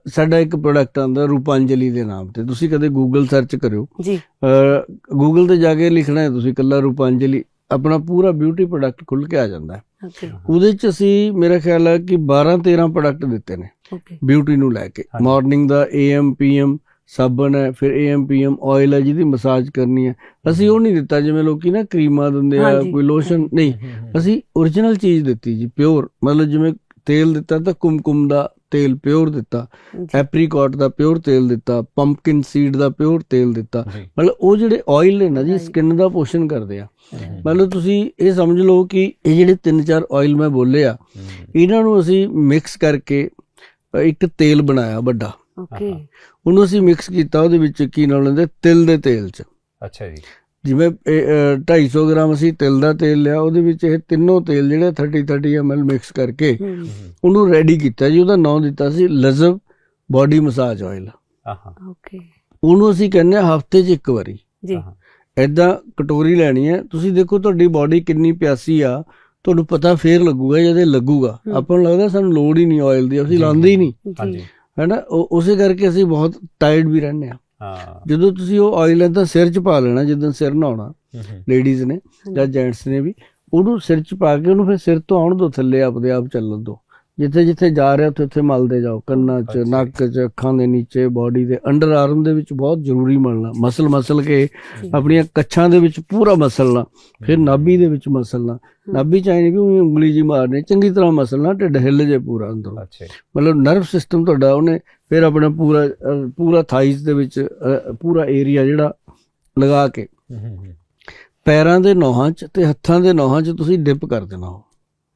ਸਾਡਾ ਇੱਕ ਪ੍ਰੋਡਕਟ ਆਂਦਾ ਰੂਪਾਂਜਲੀ ਦੇ ਨਾਮ ਤੇ। ਤੁਸੀਂ ਕਦੇ ਗੂਗਲ ਸਰਚ ਕਰਿਓ। ਜੀ। ਗੂਗਲ ਤੇ ਜਾ ਕੇ ਲਿਖਣਾ ਹੈ ਤੁਸੀਂ ਕੱਲਾ ਰੂਪਾਂਜਲੀ ਆਪਣਾ ਪੂਰਾ ਬਿਊਟੀ ਪ੍ਰੋਡਕਟ ਖੁੱਲ ਕੇ ਆ ਜਾਂਦਾ ਹੈ। ਓਕੇ ਉਹਦੇ ਚ ਅਸੀਂ ਮੇਰਾ ਖਿਆਲ ਹੈ ਕਿ 12 13 ਪ੍ਰੋਡਕਟ ਦਿੱਤੇ ਨੇ। ਓਕੇ ਬਿਊਟੀ ਨੂੰ ਲੈ ਕੇ। ਮਾਰਨਿੰਗ ਦਾ ਏਐਮ ਪੀਐਮ ਸਾਬਣ ਹੈ ਫਿਰ ਏਐਮ ਪੀਐਮ ਆਇਲ ਹੈ ਜਿਹਦੀ ਮਸਾਜ ਕਰਨੀ ਹੈ। ਅਸੀਂ ਉਹ ਨਹੀਂ ਦਿੱਤਾ ਜਿਵੇਂ ਲੋਕੀ ਨਾ ਕਰੀਮਾਂ ਦਿੰਦੇ ਆ ਕੋਈ ਲੋਸ਼ਨ ਨਹੀਂ। ਅਸੀਂ origignal ਚੀਜ਼ ਦਿੱਤੀ ਜੀ ਪਿਓਰ ਮਤਲਬ ਜਿਵੇਂ ਤੇਲ ਦਿੱਤਾ ਤਾਂ ਕੁਮਕੁਮ ਦਾ ਤੇਲ ਪਿਓਰ ਦਿੱਤਾ ਐਪਰੀਕੋਟ ਦਾ ਪਿਓਰ ਤੇਲ ਦਿੱਤਾ ਪੰਪਕਿਨ ਸੀਡ ਦਾ ਪਿਓਰ ਤੇਲ ਦਿੱਤਾ। ਮਤਲਬ ਉਹ ਜਿਹੜੇ ਆਇਲ ਨੇ ਨਾ ਜੀ। ਸਕਿਨ ਦਾ ਪੋਸ਼ਣ ਕਰਦੇ ਆ। ਮਤਲਬ ਤੁਸੀਂ ਇਹ ਸਮਝ ਲਓ ਕਿ ਇਹ ਜਿਹੜੇ ਤਿੰਨ ਚਾਰ ਆਇਲ ਮੈਂ ਬੋਲੇ ਆ ਇਹਨਾਂ ਨੂੰ ਅਸੀਂ ਮਿਕਸ ਕਰਕੇ ਇੱਕ ਤੇਲ ਬਣਾਇਆ ਵੱਡਾ। ਓਕੇ ਉਹਨੂੰ ਅਸੀਂ ਮਿਕਸ ਕੀਤਾ ਉਹਦੇ ਵਿੱਚ ਕੀ ਨਾਲ ਲੈਂਦੇ ਤਿਲ ਦੇ ਤੇਲ 'ਚ। ਅੱਛਾ ਜੀ। ਜਿਵੇਂ ਇਹ, ਅ, 250 ਗ੍ਰਾਮ ਅਸੀਂ ਤਿਲ ਦਾ ਤੇਲ ਲਿਆ ਉਹਦੇ ਵਿੱਚ ਇਹ ਤਿੰਨੋਂ ਤੇਲ ਜਿਹੜੇ 30 30 ml ਮਿਕਸ ਕਰਕੇ ਉਹਨੂੰ ਰੈਡੀ ਕੀਤਾ ਜੀ ਉਹਦਾ ਨਾਮ ਦਿੱਤਾ ਸੀ ਲਜ਼ਬ ਬਾਡੀ ਮਸਾਜ ਆਇਲ ਆਹਾਂ। ਓਕੇ ਉਹਨੂੰ ਅਸੀਂ ਕਹਿੰਦੇ ਆ ਹਫ਼ਤੇ 'ਚ ਇੱਕ ਵਾਰੀ। ਜੀ। ਐਦਾਂ ਕਟੋਰੀ ਲੈਣੀ ਹੈ ਤੁਸੀਂ ਦੇਖੋ ਤੁਹਾਡੀ ਬਾਡੀ ਕਿੰਨੀ ਪਿਆਸੀ ਆ ਤੁਹਾਨੂੰ ਪਤਾ ਫੇਰ ਲੱਗੂਗਾ ਜਦੇ ਲੱਗੂਗਾ। ਆਪਾਂ ਨੂੰ ਲੱਗਦਾ ਸਾਨੂੰ ਲੋੜ ਹੀ ਨਹੀਂ ਆਇਲ ਦੀ ਅਸੀਂ ਲਾਉਂਦੇ ਹੀ ਨਹੀਂ। ਹਾਂਜੀ। ਹੈਨਾ? ਉਹ- ਉਸੇ ਕਰਕੇ ਅਸੀਂ ਬਹੁਤ ਟਾਇਰਡ ਵੀ ਰਹਿੰਦੇ ਆ ਹਾਂ। ਜਦੋਂ ਤੁਸੀਂ ਉਹ ਆਇਲ ਐਦਾਂ ਸਿਰ 'ਚ ਪਾ ਲੈਣਾ ਜਦੋਂ ਸਿਰ ਨਹਾਉਣਾ ਲੇਡੀਜ਼ ਨੇ ਜਾਂ ਜੈਂਟਸ ਨੇ ਵੀ ਉਹਨੂੰ ਸਿਰ 'ਚ ਪਾ ਕੇ ਉਹਨੂੰ ਫਿਰ ਸਿਰ ਤੋਂ ਆਉਣ ਦੋ ਥੱਲੇ ਆਪਦੇ ਆਪ ਚੱਲਣ ਦੋ ਜਿੱਥੇ ਜਿੱਥੇ ਜਾ ਰਿਹਾ ਉੱਥੇ ਉੱਥੇ ਮਲਦੇ ਜਾਓ ਕੰਨਾਂ 'ਚ। ਨੱਕ 'ਚ ਅੱਖਾਂ ਦੇ ਨੀਚੇ ਬਾਡੀ ਦੇ ਅੰਡਰ ਆਰਮ ਦੇ ਵਿੱਚ ਬਹੁਤ ਜ਼ਰੂਰੀ ਮਲਣਾ ਮਸਲ ਮਸਲ ਕੇ ਆਪਣੀਆਂ ਕੱਛਾਂ ਦੇ ਵਿੱਚ ਪੂਰਾ ਮਸਲਣਾ ਫਿਰ ਨਾਭੀ ਦੇ ਵਿੱਚ ਮਸਲਣਾ। ਨਾਭੀ ਚਾਹੀਦੀ ਵੀ ਊਂ ਉਂਗਲੀ ਜੀ ਮਾਰਨੀ ਚੰਗੀ ਤਰ੍ਹਾਂ ਮਸਲਣਾ ਢਿੱਡ ਹਿੱਲ ਜੇ ਪੂਰਾ ਅੰਦਰੋਂ। ਮਤਲਬ ਨਰਵ ਸਿਸਟਮ ਤੁਹਾਡਾ ਉਹਨੇ ਫਿਰ ਆਪਣਾ ਪੂਰਾ ਪੂਰਾ ਥਾਈਜ਼ ਦੇ ਵਿੱਚ ਪੂਰਾ ਏਰੀਆ ਜਿਹੜਾ ਲਗਾ ਕੇ ਪੈਰਾਂ ਦੇ ਨੋਹਾਂ 'ਚ ਤੇ ਹੱਥਾਂ ਦੇ ਨੋਹਾਂ 'ਚ ਤੁਸੀਂ ਡਿਪ ਕਰ ਦੇਣਾ ਉਹ।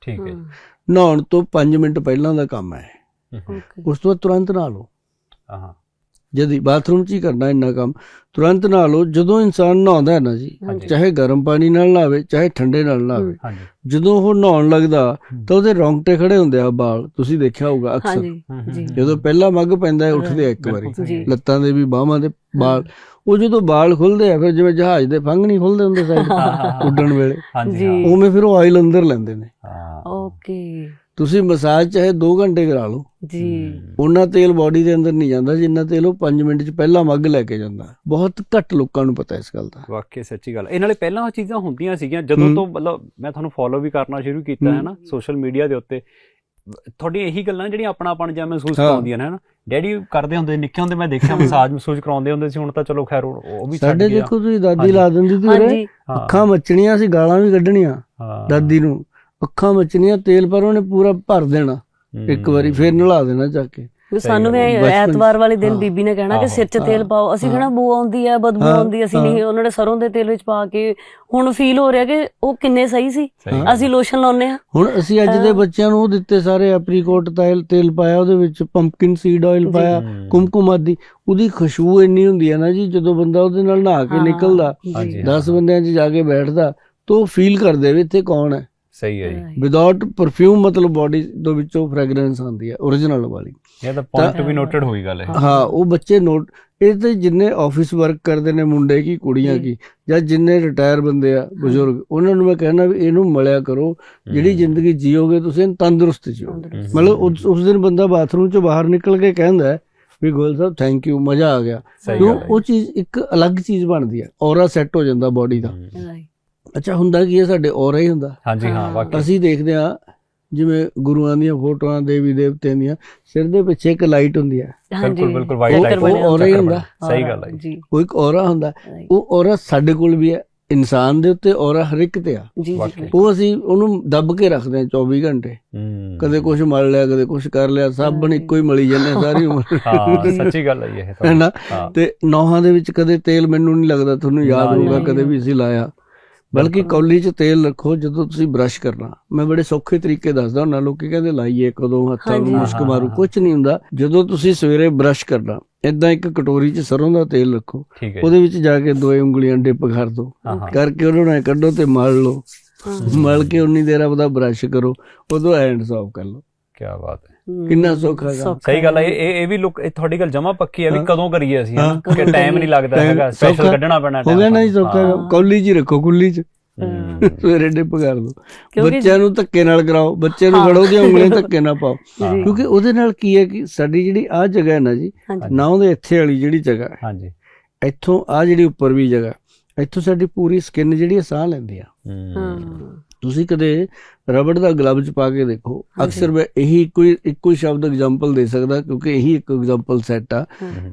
ਠੀਕ ਹੈ। ਨਹਾਉਣ ਤੋਂ 5 ਮਿੰਟ ਪਹਿਲਾਂ ਦਾ ਕੰਮ ਹੈ। ਉਸ ਤੋਂ ਬਾਅਦ ਤੁਰੰਤ ਨਹਾ ਲਓ। ਆਹਾਂ ਜਦੀ ਬਾਥਰੂਮ 'ਚ ਹੀ ਕਰਨਾ ਇੰਨਾ ਕੰਮ ਤੁਰੰਤ ਨਹਾ ਲਓ ਜਦੋਂ ਇਨਸਾਨ ਨਹਾਉਂਦਾ ਹੈ ਨਾ ਜੀ। ਚਾਹੇ ਗਰਮ ਪਾਣੀ ਨਾਲ ਨਹਾਵੇ ਚਾਹੇ ਠੰਡੇ ਨਾਲ ਨਹਾਵੇ ਜਦੋਂ ਉਹ ਨਹਾਉਣ ਲੱਗਦਾ ਤਾਂ ਉਹਦੇ ਰੌਂਗਟੇ ਖੜੇ ਹੁੰਦੇ ਆ ਵਾਲ ਤੁਸੀਂ ਦੇਖਿਆ ਹੋਊਗਾ ਅਕਸਰ। ਜਦੋਂ ਪਹਿਲਾ ਮੱਗ ਪੈਂਦਾ ਹੈ ਉੱਠਦੇ ਆ ਇੱਕ ਵਾਰੀ। ਲੱਤਾਂ ਦੇ ਵੀ ਬਾਹਾਂ ਦੇ ਵਾਲ ਉਹ ਜਦੋਂ ਵਾਲ ਖੁੱਲਦੇ ਆ ਫਿਰ ਜਿਵੇਂ ਜਹਾਜ਼ ਦੇ ਫੰਗ ਨਹੀਂ ਖੁੱਲਦੇ ਹੁੰਦੇ ਸਾਈਡ ਉੱਡਣ ਵੇਲੇ। ਉਵੇਂ ਫਿਰ ਉਹ ਆਇਲ ਅੰਦਰ ਲੈਂਦੇ ਨੇ। ਹਾਂ। ਓਕੇ। ਤੁਸੀਂ ਮਸਾਜ ਚਾਹੇ 2 ਘੰਟੇ ਕਰਾ ਲਓ। ਜੀ। ਉਹਨਾਂ ਤੇਲ ਬਾਡੀ ਦੇ ਅੰਦਰ ਨਹੀਂ ਜਾਂਦਾ ਜਿੰਨਾ ਤੇਲ ਉਹ 5 ਮਿੰਟ ਚ ਪਹਿਲਾਂ ਮੱਗ ਲੈ ਕੇ ਜਾਂਦਾ। ਬਹੁਤ ਘੱਟ ਲੋਕਾਂ ਨੂੰ ਪਤਾ ਇਸ ਗੱਲ ਦਾ। ਵਾਕਈ ਸੱਚੀ ਗੱਲ। ਇਹ ਨਾਲੇ ਪਹਿਲਾਂ ਉਹ ਚੀਜ਼ਾਂ ਹੁੰਦੀਆਂ ਸੀਗੀਆਂ ਜਦੋਂ। ਤੋਂ ਮਤਲਬ ਮੈਂ ਤੁਹਾਨੂੰ ਫੋਲੋ ਵੀ ਕਰਨਾ ਸ਼ੁਰੂ ਕੀਤਾ ਹੈ। ਨਾ ਸੋਸ਼ਲ ਮੀਡੀਆ ਦੇ ਉੱਤੇ। ਤੁਹਾਡੀ ਇਹੀ ਗੱਲਾਂ ਨੇ ਜਿਹੜੀਆਂ ਆਪਣਾਪਣ ਜਿਹਾ ਮਹਿਸੂਸ। ਕਰਾਉਂਦੀਆਂ ਨੇ ਹਨਾ। ਡੈਡੀ ਕਰਦੇ ਹੁੰਦੇ ਨਿੱਕੇ ਹੁੰਦੇ ਮੈਂ ਦੇਖਿਆ ਮਸਾਜ ਮਸੂਜ ਕਰਾਉਂਦੇ ਹੁੰਦੇ ਸੀ ਹੁਣ ਤਾਂ ਚਲੋ ਖੈਰ ਉਹ ਵੀ ਛੱਡ ਸਾਡੇ ਗਿਆ। ਦੇਖੋ ਤੁਸੀਂ ਦਾਦੀ। ਲਾ ਦਿੰਦੀ ਸੀ ਉਰੇ ਅੱਖਾਂ ਮੱਚਣੀਆਂ ਸੀ ਗਾਲਾਂ ਵੀ ਕੱਢਣੀਆਂ। ਦਾਦੀ ਨੂੰ। ਅੱਖਾਂ ਮੱਚਣੀਆਂ ਤੇਲ ਪਰ ਉਹਨੇ ਪੂਰਾ ਭਰ ਦੇਣਾ। ਇੱਕ ਵਾਰੀ ਫਿਰ ਨਲਾ ਦੇਣਾ ਚੱਕ ਕੇ। ਵੀ ਸਾਨੂੰ ਵੀ ਐਤਵਾਰ ਵਾਲੇ ਦਿਨ। ਬੀਬੀ ਨੇ ਕਹਿਣਾ ਕਿ ਸਿਰ 'ਚ ਤੇਲ ਪਾਓ। ਅਸੀਂ। ਕਹਿਣਾ ਬੂ ਆਉਂਦੀ ਹੈ ਬਦਬੂ ਆਉਂਦੀ ਅਸੀਂ। ਨਹੀਂ ਉਹਨਾਂ ਨੇ ਸਰੋਂ ਦੇ ਤੇਲ ਵਿੱਚ ਪਾ ਕੇ ਹੁਣ ਫੀਲ ਹੋ ਰਿਹਾ ਕਿ ਉਹ ਕਿੰਨੇ ਸਹੀ ਸੀ। ਅਸੀਂ ਲੋਸ਼ਨ ਲਾਉਨੇ ਆ ਹੁਣ ਅਸੀਂ ਅੱਜ ਦੇ ਬੱਚਿਆਂ ਨੂੰ ਉਹ ਦਿੱਤੇ ਸਾਰੇ ਐਪਰੀਕੋਟ ਤੇਲ ਤੇਲ ਪਾਇਆ ਉਹਦੇ ਵਿੱਚ ਪੰਪਕਿਨ ਸੀਡ ਆਇਲ ਜੀ। ਪਾਇਆ। ਕੁਮਕੁਮ ਆਦਿ। ਉਹਦੀ ਖੁਸ਼ਬੂ ਇੰਨੀ ਹੁੰਦੀ ਹੈ ਨਾ ਜੀ ਜਦੋਂ ਬੰਦਾ ਉਹਦੇ ਨਾਲ ਨਹਾ ਕੇ ਨਿਕਲਦਾ ਹਾਂਜੀ, ਜੀ। 10 ਬੰਦਿਆਂ 'ਚ ਜਾ ਕੇ ਬੈਠਦਾ ਤਾਂ ਉਹ ਫੀਲ ਕਰਦੇ ਵੀ ਇੱਥੇ ਕੌਣ ਹੈ? ਸਹੀ ਹੈ ਜੀ। ਵਿਦਆਊਟ ਪਰਫਿਊਮ ਮਤਲਬ ਬਾਡੀ ਦੇ ਵਿੱਚੋਂ ਫ੍ਰੈਗਰੈਂਸ ਆਉਂਦੀ ਹੈ origignal ਵਾਲੀ। ਇਹ ਤਾਂ ਪੁਆਇੰਟ ਵੀ ਨੋਟਡ ਹੋਈ ਗੱਲ ਹੈ ਹਾਂ ਉਹ ਬੱਚੇ ਨੋਟ ਇਹ ਤੇ ਜਿੰਨੇ ਆਫਿਸ ਵਰਕ ਕਰਦੇ ਨੇ ਮੁੰਡੇ ਕੀ ਕੁੜੀਆਂ। ਕੀ ਜਾਂ ਜਿੰਨੇ ਰਿਟਾਇਰ ਬੰਦੇ ਆ ਬਜ਼ੁਰਗ ਉਹਨਾਂ ਨੂੰ ਮੈਂ ਕਹਿਣਾ ਵੀ ਇਹਨੂੰ ਮਿਲਿਆ ਕਰੋ ਜਿਹੜੀ ਜ਼ਿੰਦਗੀ ਜੀਓਗੇ ਤੁਸੀਂ ਤੰਦਰੁਸਤ ਜੀਓ। ਮਤਲਬ ਉਸ ਦਿਨ ਬੰਦਾ ਬਾਥਰੂਮ ਚੋਂ ਬਾਹਰ ਨਿਕਲ ਕੇ ਕਹਿੰਦਾ ਵੀ ਗੋਲ ਸਾਹਿਬ ਥੈਂਕ ਯੂ ਮਜ਼ਾ ਆ ਗਿਆ। ਕਿਉਂ? ਉਹ ਚੀਜ਼ ਇੱਕ ਅਲੱਗ ਚੀਜ਼ ਬਣਦੀ ਹੈ ਔਰਾ ਸੈੱਟ ਹੋ ਜਾਂਦਾ ਬਾਡੀ ਦਾ. ਅੱਛਾ ਹੁੰਦਾ ਕੀ ਹੈ? ਸਾਡੇ ਔਰਾ ਹੀ ਹੁੰਦਾ। ਹਾਂਜੀ ਹਾਂ। ਵਾਕਈ। ਅਸੀਂ ਦੇਖਦੇ ਹਾਂ ਜਿਵੇਂ ਗੁਰੂਆਂ ਦੀਆਂ ਫੋਟੋਆਂ ਦੇਵੀ ਦੇਵਤਿਆਂ ਦੀਆਂ ਸਿਰ ਦੇ ਪਿੱਛੇ ਇੱਕ ਲਾਈਟ ਹੁੰਦੀ ਹੈ। ਹਾਂਜੀ। ਬਿਲਕੁਲ ਬਿਲਕੁਲ ਵਾਈਟ ਉਹ- ਲਾਈਟ ਉਹ ਔਰਾ ਹੀ ਹੁੰਦਾ। ਸਹੀ ਗੱਲ ਹੈ ਜੀ। ਕੋਈ ਇੱਕ ਔਰਾ ਹੁੰਦਾ. ਉਹ ਔਰਾ ਸਾਡੇ ਕੋਲ ਵੀ ਹੈ। ਇਨਸਾਨ ਦੇ ਉੱਤੇ ਔਰਾ ਹਰ ਇੱਕ ਤੇ ਆ। ਉਹ ਅਸੀਂ ਉਹਨੂੰ ਦੱਬ ਕੇ ਰੱਖਦੇ ਹਾਂ 24 ਘੰਟੇ। ਕਦੇ ਕੁਝ ਮਲ ਲਿਆ ਕਦੇ ਕੁਝ ਕਰ ਲਿਆ ਸਾਬਣ ਇੱਕੋ ਹੀ ਮਲੀ ਜਾਂਦੇ ਆ ਸਾਰੀ ਉਮਰ। ਹਾਂ ਸੱਚੀ ਗੱਲ ਹੈ ਇਹ ਤਾਂ। ਤੇ ਨੌਹਾਂ ਦੇ ਵਿੱਚ ਕਦੇ ਤੇਲ ਮੈਨੂੰ ਨਹੀਂ ਲੱਗਦਾ ਤੁਹਾਨੂੰ ਯਾਦ ਹੋਊਗਾ ਕਦੇ ਵੀ ਅਸੀਂ ਲਾਇਆ। ਬਲਕਿ ਕੌਲੀ 'ਚ ਤੇਲ ਰੱਖੋ ਜਦੋਂ ਤੁਸੀਂ ਬ੍ਰਸ਼ ਕਰਨਾ। ਮੈਂ ਬੜੇ ਸੌਖੇ ਤਰੀਕੇ ਦੱਸਦਾ ਹੁੰਦਾ ਲੋਕੀ ਕਹਿੰਦੇ ਲਾਈਏ ਕਦੋਂ ਹੱਥਾਂ ਨੂੰ। ਮੁਸ਼ਕ ਮਾਰੂ। ਕੁਝ ਨਹੀਂ ਹੁੰਦਾ। ਜਦੋਂ ਤੁਸੀਂ ਸਵੇਰੇ ਬ੍ਰਸ਼ ਕਰਨਾ ਇਦਾਂ ਇੱਕ ਕਟੋਰੀ 'ਚ ਸਰੋਂ ਦਾ ਤੇਲ ਰੱਖੋ। ਉਹਦੇ ਵਿੱਚ ਜਾ ਕੇ ਦੋ ਉਂਗਲੀਆਂ ਡਿਪ ਕਰ ਦਿਓ ਕਰਕੇ ਉਹਨੂੰ ਨਾ ਕੱਢੋ ਤੇ ਮਲ ਲਓ। ਮਲ ਕੇ ਉਨੀ ਦੇਰ ਆਪਦਾ ਬ੍ਰਸ਼ ਕਰੋ। ਉਦੋਂ ਹੈਂਡ ਸਾਫ਼ ਕਰ ਲਓ। ਕੀ ਬਾਤ ਹੈ। ਕਿੰਨਾ ਸੌਖਾ ਕੰਮ। ਸੌਖਾ ਸਹੀ ਗੱਲ ਹੈ ਇਹ ਇਹ- ਇਹ ਵੀ ਲੁੱਕ ਇਹ ਤੁਹਾਡੀ ਗੱਲ ਜਮਾ ਪੱਕੀ ਹੈ ਵੀ ਹਾਂ। ਕਦੋਂ ਕਰੀਏ ਅਸੀਂ ਹਾਂ। ਕਿ ਟਾਈਮ ਨਹੀਂ ਲੱਗਦਾ Time ਹੈਗਾ ਸਪੈਸ਼ਲ ਸੌਖਾ। ਕੱਢਣਾ ਪੈਣਾ ਹੋ ਗਿਆ ਨਾ ਜੀ time। ਸੌਖਾ ਹਾਂ। ਕੰਮ। ਕੌਲੀ 'ਚ ਹੀ ਰੱਖੋ ਕੁੱਲੀ 'ਚ ਹੂੰ। ਸਵੇਰੇ ਡਿਪ ਕਰ ਦੋ ਕਿਉਂਕਿ- ਬੱਚਿਆਂ ਨੂੰ ਧੱਕੇ ਨਾਲ ਕਰਾਓ ਬੱਚੇ ਨੂੰ ਹਾਂ। ਫੜੋ ਦੀਆਂ ਉਂਗਲੀਆਂ ਧੱਕੇ ਨਾਲ ਪਾਓ ਜੀ। ਕਿਉਂਕਿ ਉਹਦੇ ਨਾਲ ਕੀ ਹੈ ਕਿ ਸਾਡੀ ਜਿਹੜੀ ਆ ਜਗ੍ਹਾ ਹੈ ਨਾ ਜੀ ਹਾਂਜੀ ਨਾ ਉਹਦੇ ਇੱਥੇ ਵਾਲੀ ਜਿਹੜੀ ਜਗ੍ਹਾ ਹੈ ਹਾਂਜੀ ਇੱਥੋਂ ਆ ਜਿਹੜੀ ਉੱਪਰ ਵੀ ਜਗ੍ਹਾ ਇੱਥੋਂ ਸਾਡੀ ਪੂਰੀ ਸਕਿਨ ਜਿਹੜੀ ਹੈ ਸਾਹ ਲੈਂਦੀ ਆ ਹੂੰ। ਹਾਂ ਤੁਸੀਂ ਕਦੇ ਰਬੜ ਦਾ ਗਲਵਜ਼ ਪਾ ਕੇ ਦੇਖੋ। ਅਕਸਰ ਮੈਂ ਇਹੀ ਕੋਈ ਇੱਕੋ ਹੀ ਸ਼ਬਦ ਐਗਜ਼ਾਮਪਲ ਦੇ ਸਕਦਾ ਕਿਉਂਕਿ ਇਹੀ ਇੱਕ ਐਗਜ਼ਾਮਪਲ ਸੈੱਟ ਆ।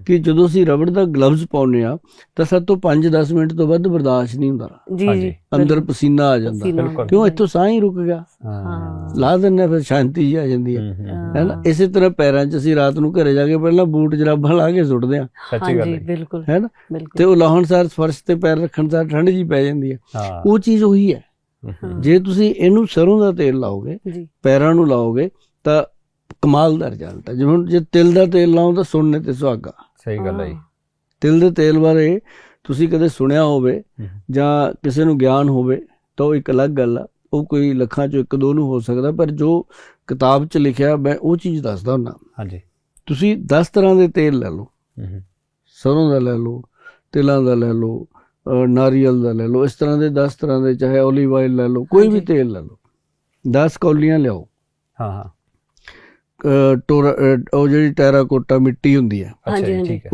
ਕਿ ਜਦੋਂ ਅਸੀਂ ਰਬੜ ਦਾ ਗਲਵਜ਼ ਪਾਉਂਦੇ ਆ ਤਾਂ ਸਾਡੇ ਤੋਂ 5-10 ਮਿੰਟ ਤੋਂ ਵੱਧ ਬਰਦਾਸ਼ਤ ਨਹੀਂ ਹੁੰਦਾ। ਜੀ ਅੰਦਰ ਪਸੀਨਾ ਆ ਜਾਂਦਾ। ਕਿਉਂ? ਇੱਥੋਂ ਸਾਹ ਹੀ ਰੁਕ ਗਿਆ। ਹਾਂ। ਲਾ ਦਿੰਨੇ ਫਿਰ ਸ਼ਾਂਤੀ ਜੀ ਆ ਜਾਂਦੀ ਹੈ। ਹੈਨਾ? ਇਸੇ ਤਰ੍ਹਾਂ ਪੈਰਾਂ 'ਚ ਅਸੀਂ ਰਾਤ ਨੂੰ ਘਰੇ ਜਾ ਕੇ ਪਹਿਲਾਂ ਬੂਟ ਜਰਾਬਾਂ ਲਾ ਕੇ ਸੁੱਟਦੇ ਆ ਸੱਚੀ ਗੱਲ ਹੈ ਬਿਲਕੁਲ। ਹੈਨਾ? ਤੇ ਉਹ ਲਾਹਣ ਸਾਰ ਫਰਸ਼ ਤੇ ਪੈਰ ਰੱਖਣ ਸਾਰ ਠੰਡ ਜੀ ਪੈ ਜਾਂਦੀ ਹੈ। ਉਹ ਚੀਜ਼ ਉਹੀ ਹੂੰ। ਜੇ ਤੁਸੀਂ ਇਹਨੂੰ ਸਰੋਂ ਦਾ ਤੇਲ ਲਾਓਗੇ ਪੈਰਾਂ ਨੂੰ ਲਾਓਗੇ ਤਾਂ ਕਮਾਲ ਦਾ ਰਿਜ਼ਲਟ ਹੈ ਜਿਵੇਂ ਜੇ ਤਿਲ ਦਾ ਤੇਲ ਲਾਓ ਤਾਂ ਸੁਣਨੇ ਤੇ ਸੁਹਾਗਾ। ਸਹੀ ਗੱਲ ਹੈ। ਤਿਲ ਦੇ ਤੇਲ ਬਾਰੇ ਤੁਸੀਂ ਕਦੇ ਸੁਣਿਆ ਹੋਵੇ। ਜਾਂ ਕਿਸੇ ਨੂੰ ਗਿਆਨ ਹੋਵੇ ਤਾਂ ਉਹ ਇੱਕ ਅਲੱਗ ਗੱਲ ਆ। ਉਹ ਕੋਈ ਲੱਖਾਂ ਚੋਂ ਇੱਕ ਦੋ ਨੂੰ ਹੋ ਸਕਦਾ ਪਰ ਜੋ ਕਿਤਾਬ 'ਚ ਲਿਖਿਆ ਮੈਂ ਉਹ ਚੀਜ਼ ਦੱਸਦਾ ਹੁੰਦਾ। ਹਾਂਜੀ। ਤੁਸੀਂ 10 ਤਰ੍ਹਾਂ ਦੇ ਤੇਲ ਲੈ ਲਓ। ਸਰੋਂ ਦਾ ਲੈ ਲਓ ਤਿਲਾਂ ਦਾ ਲੈ ਲਓ ਨਾਰੀਅਲ ਦਾ ਲੈ ਲਓ ਇਸ ਤਰ੍ਹਾਂ ਦੇ 10 ਤਰ੍ਹਾਂ ਦੇ ਚਾਹੇ 올ਿਵ ਆਇਲ ਲੈ ਲਓ ਕੋਈ ਵੀ। ਤੇਲ ਲੈ ਲਓ। 10 ਕੌਲੀਆਂ ਲਿਆਓ। ਹਾਂ ਹਾਂ। ਟੋਰਾ ਉਹ ਜਿਹੜੀ ਟੈਰਾਕੋਟਾ ਮਿੱਟੀ ਹੁੰਦੀ ਹੈ। ਅੱਛਾ ਹਾਂਜੀ, ਜੀ ਹਾਂਜੀ। ਠੀਕ ਹੈ।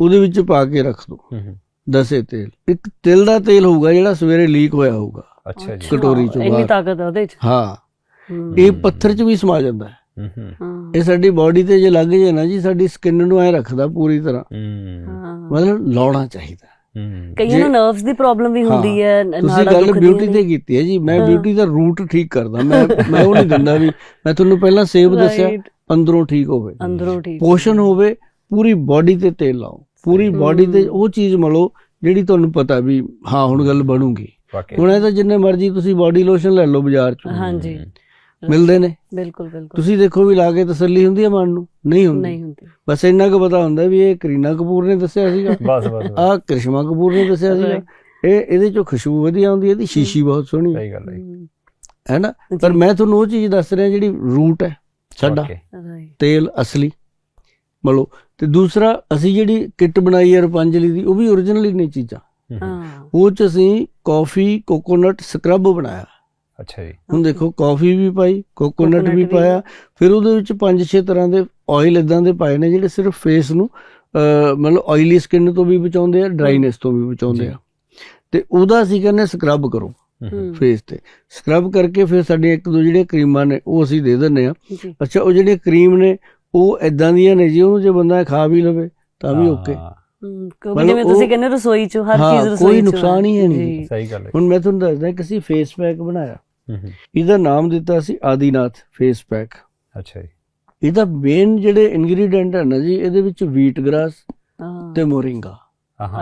ਉਹਦੀ। ਵਿੱਚ ਪਾ ਕੇ ਰੱਖ ਹੂੰ। ਦਸੇ ਤੇਲ। ਇੱਕ ਤਿਲ ਦਾ ਤੇਲ ਹੋਊਗਾ ਜਿਹੜਾ ਸਵੇਰੇ ਲੀਕ ਹੋਇਆ ਹੋਊਗਾ। ਅੱਛਾ ਜੀ। ਕਟੋਰੀ ਚੋਂ ਇੰਨੀ। ਤਾਕਤ ਹੈ ਉਹਦੇ ਚ? ਹਾਂ। ਇਹ ਪੱਥਰ 'ਚ ਵੀ ਸਮਾ ਜਾਂਦਾ ਹੈ। ਇਹ ਸਾਡੀ ਬਾਡੀ ਤੇ ਜੇ ਲੱਗ ਜੇ ਨਾ ਜੀ ਸਾਡੀ ਸਕਿਨ ਨੂੰ ਐ ਰੱਖਦਾ ਪੂਰੀ ਤਰ੍ਹਾਂ। ਮਤਲਬ ਲਾਉਣਾ ਚਾਹੀਦਾ। ਕਈਆਂ ਨੂੰ ਨਰਵਸ ਦੀ ਪ੍ਰੋਬਲਮ ਵੀ ਹੁੰਦੀ ਹੈ ਤੁਸੀਂ ਗੱਲ ਬਿਊਟੀ। ਤੇ ਕੀਤੀ ਹੈ ਜੀ। ਮੈਂ। ਬਿਊਟੀ ਦਾ ਰੂਟ ਠੀਕ ਕਰਦਾ। ਮੈਂ ਮੈਂ ਉਹ ਨਹੀਂ ਦਿੰਦਾ ਵੀ ਮੈਂ ਤੁਹਾਨੂੰ ਪਹਿਲਾਂ ਸੇਬ ਦੱਸਿਆ ਅੰਦਰੋਂ ਠੀਕ ਹੋਵੇ। ਅੰਦਰੋਂ ਠੀਕ ਪੋਸ਼ਣ ਹੋਵੇ। ਪੂਰੀ ਬਾਡੀ ਤੇ ਤੇਲ ਲਾਓ। ਪੂਰੀ ਬਾਡੀ ਤੇ ਉਹ ਚੀਜ਼ ਮਲੋ ਜਿਹੜੀ ਤੁਹਾਨੂੰ ਪਤਾ ਵੀ ਹਾਂ ਹੁਣ ਗੱਲ ਬਣੂਗੀ। ਹੁਣ ਇਹ ਤਾਂ ਜਿੰਨੇ ਮਰਜ਼ੀ ਤੁਸੀਂ ਬਾਡੀ ਲੋਸ਼ਨ ਲੈ ਲਓ ਬਾਜ਼ਾਰ ਚੋਂ। ਹਾਂਜੀ। ਮਿਲਦੇ ਨੇ। ਬਿਲਕੁਲ ਬਿਲਕੁਲ। ਤੁਸੀਂ ਦੇਖੋ ਵੀ ਲਾ ਕੇ ਤਸੱਲੀ ਹੁੰਦੀ ਹੈ ਮਨ ਨੂੰ? ਨਹੀਂ ਹੁੰਦੀ। ਨਹੀਂ ਹੁੰਦੀ। ਬਸ ਇੰਨਾ ਕੁ ਪਤਾ ਹੁੰਦਾ ਵੀ ਇਹ ਕਰੀਨਾ ਕਪੂਰ ਨੇ ਦੱਸਿਆ ਸੀਗਾ। ਬਸ ਬਸ। ਆਹ ਕ੍ਰਿਸ਼ਮਾ ਕਪੂਰ ਨੇ ਦੱਸਿਆ ਸੀਗਾ. ਇਹ ਇਹਦੇ ਚੋਂ ਖੁਸ਼ਬੂ ਵਧੀਆ ਆਉਂਦੀ ਹੈ ਇਹਦੀ ਸ਼ੀਸ਼ੀ ਬਹੁਤ ਸੋਹਣੀ ਹੈ। ਸਹੀ ਗੱਲ ਹੈ ਹੈ। ਨਾ? ਪਰ ਮੈਂ ਤੁਹਾਨੂੰ ਉਹ ਚੀਜ਼ ਦੱਸ ਰਿਹਾ ਜਿਹੜੀ ਰੂਟ ਹੈ ਸਾਡਾ। ਤੇਲ ਅਸਲੀ। ਮਤਲਬ ਤੇ ਦੂਸਰਾ ਅਸੀਂ ਜਿਹੜੀ ਕਿੱਟ ਬਣਾਈ ਹੈ ਰੂਪਾਂਜਲੀ ਦੀ ਉਹ ਵੀ ਓਰੀਜਨਲ ਹੀ ਨੇ ਚੀਜ਼ਾਂ। ਹਾਂ ਉਹ ਚ ਅਸੀਂ ਕਾਫੀ ਕੋਕੋਨਟ ਸਕਰਬ ਬਣਾਇਆ। ਅੱਛਾ ਜੀ। ਹੁਣ ਦੇਖੋ ਕਾਫੀ ਵੀ ਪਾਈ ਕੋਕੋਨਟ ਵੀ ਪਾਇਆ ਫਿਰ ਉਹਦੇ ਵਿੱਚ 5-6 ਤਰ੍ਹਾਂ ਦੇ ਆਇਲ ਇਦਾਂ ਦੇ ਪਾਏ ਨੇ ਜਿਹੜੇ ਸਿਰਫ ਫੇਸ ਨੂੰ ਮਤਲਬ ਆਇਲੀ ਸਕਿਨ ਤੋਂ ਵੀ ਬਚਾਉਂਦੇ ਆ ਡਰਾਈਨੈਸ ਤੋਂ ਵੀ ਬਚਾਉਂਦੇ। ਆ। ਤੇ ਉਹਦਾ ਅਸੀਂ ਕਹਿੰਦੇ ਸਕਰਬ ਕਰੋ। ਫੇਸ ਤੇ। ਸਕਰਬ ਕਰਕੇ ਫਿਰ ਸਾਡੀਆਂ ਇੱਕ ਦੋ ਜਿਹੜੀਆਂ ਕਰੀਮਾਂ ਨੇ ਉਹ ਅਸੀਂ ਦੇ ਦਿੰਨੇ ਆ। ਅੱਛਾ ਉਹ ਜਿਹੜੀਆਂ ਕਰੀਮ ਨੇ ਉਹ ਇਦਾਂ ਦੀਆਂ ਨੇ ਜੀ ਉਹਨੂੰ ਜੇ ਬੰਦਾ ਖਾ ਵੀ ਲਵੇ ਤਾਂ ਵੀ ਓਕੇ ਕਿਉਂਕਿ ਜਿਵੇਂ ਤੁਸੀਂ ਕਹਿੰਦੇ ਰਸੋਈ ਚ ਹਰ ਚੀਜ਼ ਰਸੋਈ ਕੋਈ ਚ ਨੁਕਸਾਨ ਹੀ ਹੈ ਨਹੀਂ। ਸਹੀ ਗੱਲ ਹੈ। ਹੁਣ ਮੈਂ ਤੁਹਾਨੂੰ ਦੱਸਦਾ ਕਿ ਅਸੀਂ ਫੇਸ ਪੈਕ ਬਣਾਇਆ। ਇਹਦਾ ਨਾਮ ਦਿੱਤਾ ਸੀ ਆਦੀਨਾਥ ਫੇਸ ਪੈਕ ਅੱਛਾ ਜੀ। ਇਹਦਾ ਮੇਨ ਜਿਹੜੇ ਇਨਗਰੀਡੀਐਂਟ ਹਨ ਜੀ ਇਹਦੇ ਵਿੱਚ ਵੀਟ ਗ੍ਰਾਸ ਹਾਂ। ਤੇ ਮੋਰਿੰਗਾ।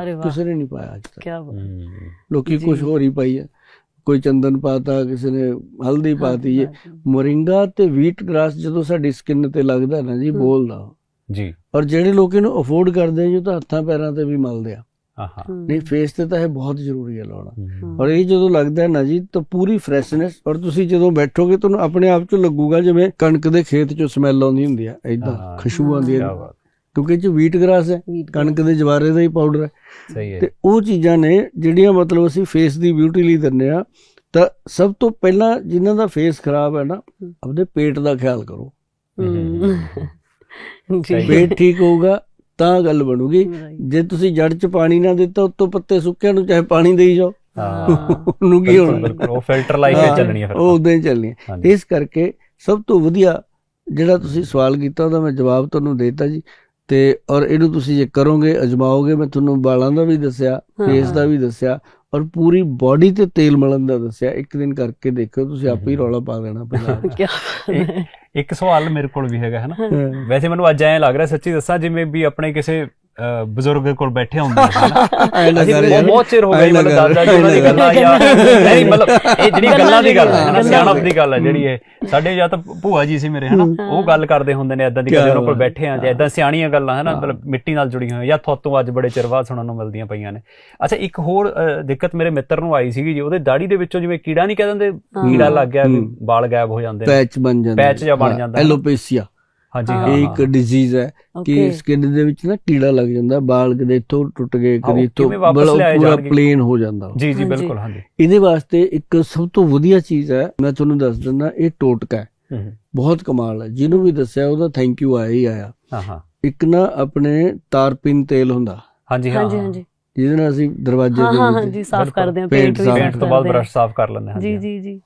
ਅਰੇ ਵਾਹ। ਕਿਸੇ ਨੇ ਨਹੀਂ ਪਾਇਆ ਅੱਜ ਤੱਕ। ਕੀ ਬਾਤ। ਲੋਕੀ। ਕੁਝ ਹੋਰ ਹੀ ਪਾਈ ਹੈ। ਕੋਈ ਚੰਦਨ ਪਾਤਾ ਕਿਸੇ ਨੇ ਹਲਦੀ ਪਾਤੀ ਹੈ। ਮੋਰਿੰਗਾ ਤੇ ਵੀਟ ਗ੍ਰਾਸ ਜਦੋਂ ਸਾਡੀ ਸਕਿਨ ਤੇ ਲੱਗਦਾ ਨਾ ਜੀ। ਬੋਲਦਾ। ਜੀ। ਔਰ ਜਿਹੜੇ ਲੋਕ ਇਹਨੂੰ ਅਫੋਰਡ ਕਰਦੇ ਆ ਜੀ ਉਹ ਤਾਂ ਹੱਥਾਂ ਪੈਰਾਂ ਤੇ ਵੀ ਮਲਦੇ ਆ। ਆਹਾਂ। ਨਹੀਂ ਫੇਸ ਤੇ ਤਾਂ ਇਹ ਬਹੁਤ ਜ਼ਰੂਰੀ ਹੈ ਲਾਉਣਾ। ਔਰ ਇਹ ਜਦੋਂ ਲੱਗਦਾ ਹੈ ਨਾ ਜੀ ਤਾਂ ਪੂਰੀ ਫਰੈਸ਼ਨੈਸ ਔਰ ਤੁਸੀਂ ਜਦੋਂ ਬੈਠੋਗੇ ਤੁਹਾਨੂੰ ਆਪਣੇ ਆਪ ਚ ਲੱਗੂਗਾ ਜਿਵੇਂ ਕਣਕ ਦੇ ਖੇਤ ਚੋਂ ਸਮੈਲ ਆਉਂਦੀ ਹੁੰਦੀ ਆ ਹਾਂ। ਖੁਸ਼ਬੂ ਆਉਂਦੀ ਹੈ। ਕਿਉਂਕਿ ਇਹ ਚ ਵੀਟ ਗ੍ਰਾਸ ਹੈ ਕਣਕ ਦੇ ਜਵਾਰੇ ਦਾ ਹੀ ਪਾਊਡਰ ਹੈ। ਸਹੀ ਹੈ ਤੇ ਉਹ ਚੀਜ਼ਾਂ ਨੇ ਜਿਹੜੀਆਂ ਮਤਲਬ ਅਸੀਂ ਫੇਸ ਦੀ ਬਿਊਟੀ ਲਈ ਦਿੰਨੇ ਆ ਤਾਂ ਸਭ ਤੋਂ ਪਹਿਲਾਂ ਜਿਨ੍ਹਾਂ ਦਾ ਫੇਸ ਖਰਾਬ ਹੈ ਨਾ ਆਪਦੇ ਪੇਟ ਦਾ ਖਿਆਲ ਕਰੋ। ਪੇਟ ਠੀਕ ਹੋਊਗਾ ਤਾਂ ਗੱਲ ਬਣੂਗੀ. ਜੇ ਤੁਸੀਂ ਜੜ 'ਚ ਪਾਣੀ ਨਾ ਦਿੱਤਾ ਉੱਤੋਂ ਪੱਤੇ ਸੁੱਕਿਆਂ ਨੂੰ ਚਾਹੇ ਪਾਣੀ ਦੇਈ ਜਾਓ। ਹਾਂ। ਉਹਨੂੰ ਕੀ ਹੋਣਾ? ਬਿਲਕੁਲ। ਉਹ ਫਿਲਟਰ ਲਾਈਫ ਹੈ ਚੱਲਣੀ ਹੈ ਫਿਰ। ਉਹ ਉਦਾਂ ਹੀ ਚੱਲਣੀ ਹੈ। ਇਸ ਕਰਕੇ ਸਭ ਤੋਂ ਵਧੀਆ ਜਿਹੜਾ ਤੁਸੀਂ ਸਵਾਲ ਕੀਤਾ ਉਹਦਾ ਮੈਂ ਜਵਾਬ ਤੁਹਾਨੂੰ ਦੇਤਾ ਜੀ। ਤੇ ਔਰ ਇਹਨੂੰ ਤੁਸੀਂ ਜੇ ਕਰੋਗੇ ਅਜਮਾਓਗੇ ਮੈਂ ਤੁਹਾਨੂੰ ਵਾਲਾਂ ਦਾ ਵੀ ਦੱਸਿਆ ਫੇਸ ਦਾ ਵੀ ਦੱਸਿਆ। ਔਰ ਪੂਰੀ ਬਾਡੀ ਤੇ ਤੇਲ ਮਲਣ ਦਾ ਦੱਸਿਆ ਇੱਕ ਦਿਨ ਕਰਕੇ ਦੇਖਿਓ ਤੁਸੀਂ ਆਪੇ ਹੀ ਰੌਲਾ ਪਾ ਦੇਣਾ ਪੰਜਾਬ ਇੱਕ ਸਵਾਲ ਮੇਰੇ ਕੋਲ ਵੀ ਹੈਗਾ ਹੈ। ਨਾ। ਵੈਸੇ ਮੈਨੂੰ ਅੱਜ ਐਂ ਲੱਗ ਰਿਹਾ ਸੱਚੀ ਦੱਸਾਂ ਜਿਵੇਂ ਵੀ ਆਪਣੇ ਕਿਸੇ ਬਜ਼ੁਰਗ ਕੋਲ ਬੈਠੇ ਹੁੰਦੇ ਨੇ ਨਾ ਐ ਨਾ ਅਸੀਂ ਬਹੁਤ- ਯਾਰ। ਚਿਰ ਹੋ ਨਾ ਮਤਲਬ ਦਾਦਾ ਜੀ ਉਹਨਾਂ ਦੀ ਗੱਲਾਂ ਜਾਂ ਨਹੀਂ ਮਤਲਬ ਇਹ ਜਿਹੜੀ ਗੱਲਾਂ ਦੀ ਗੱਲ ਹੈ ਨਾ ਸਿਆਣਪ ਦੀ ਗੱਲ ਹੈ ਜਿਹੜੀ ਇਹ ਸਾਡੇ ਜਾਂ ਤਾਂ ਭੂਆ ਜੀ ਸੀ ਮੇਰੇ ਹਨਾ? ਉਹ ਗੱਲ ਕਰਦੇ ਹੁੰਦੇ ਨੇ ਐਦਾਂ ਦੀ ਗੱਲ ਉਹਨਾਂ ਕੋਲ। ਬੈਠੇ ਆ ਜਾਂ ਐਦਾਂ ਸਿਆਣੀਆਂ ਗੱਲਾਂ ਹੈ। ਨਾ ਮਤਲਬ ਮਿੱਟੀ ਨਾਲ ਜੁੜੀਆਂ ਹੋਈਆਂ ਜਾਂ ਥੋਤੋਂ ਅੱਜ ਬੜੇ ਚਿਰ ਬਾਅਦ ਸੁਣਨ ਨੂੰ ਮਿਲਦੀਆਂ ਪਈਆਂ ਨੇ। ਅੱਛਾ ਇੱਕ ਹੋਰ ਦਿੱਕਤ ਮੇਰੇ ਮਿੱਤਰ ਨੂੰ ਆਈ ਸੀਗੀ ਜੀ ਉਹਦੇ ਦਾੜੀ ਦੇ ਵਿੱਚੋਂ ਜਿਵੇਂ ਕੀੜਾ ਨਹੀਂ ਕਹਿ ਦਿੰਦੇ? ਕੀੜਾ ਲੱਗ ਗਿਆ। ਵਾਲ ਗਾਇਬ ਹੋ ਜਾਂਦੇ ਨੇ। ਪੈਚ ਬਣ ਜਾਂਦਾ ਪੈਚ ਜਿਹਾ ਬਣ ਜਾਂਦਾ। ਐਲੋਪੇਸੀਆ। ਹਾਂਜੀ ਹਾਂ। ਇਹ ਇੱਕ ਡਿਜ਼ੀਜ਼ ਹੈ ਕਿ ਸਕਿਨ ਦੇ ਵਿੱਚ ਨਾ ਕੀੜਾ ਲੱਗ ਜਾਂਦਾ ਬਾਲ ਕਦੇ ਇੱਥੋਂ ਟੁੱਟ ਗਏ ਕਦੇ ਇੱਥੋਂ ਲਿਆਏ ਪੂਰਾ? ਪਲੇਨ ਹੋ ਜਾਂਦਾ। ਜੀ ਜੀ। ਬਿਲਕੁਲ ਹਾਂਜੀ ਇਹਦੇ ਵਾਸਤੇ ਇੱਕ ਸਭ ਤੋਂ ਵਧੀਆ ਚੀਜ਼ ਹੈ ਮੈਂ ਤੁਹਾਨੂੰ ਦੱਸ ਦਿੰਦਾ ਇਹ ਟੋਟਕਾ ਹੈ। ਬਹੁਤ ਕਮਾਲ ਹੈ ਜਿਹਨੂੰ ਵੀ ਦੱਸਿਆ ਉਹਦਾ ਥੈਂਕ ਯੂ ਆਇਆ ਹੀ ਆਇਆ ਹਾਂ ਹਾਂ ਇੱਕ ਨਾ ਆਪਣੇ ਤਾਰਪਿਨ ਤੇਲ ਹੁੰਦਾ ਹਾਂਜੀ ਹਾਂ ਹਾਂਜੀ। ਹਾਂਜੀ ਜਿਹਦੇ ਨਾਲ ਅਸੀਂ ਦਰਵਾਜ਼ੇ ਦੇ ਹਾਂ ਵਿੱਚ ਹਾਂਜੀ ਸਾਫ਼। ਕਰਦੇ ਹਾਂ ਪੇਂਟ ਤੋਂ ਬਾਅਦ। ਬ੍ਰਸ਼ ਸਾਫ਼ ਕਰ ਲੈਂਦੇ ਹਾਂ ਜੀ ਜੀ ਜੀ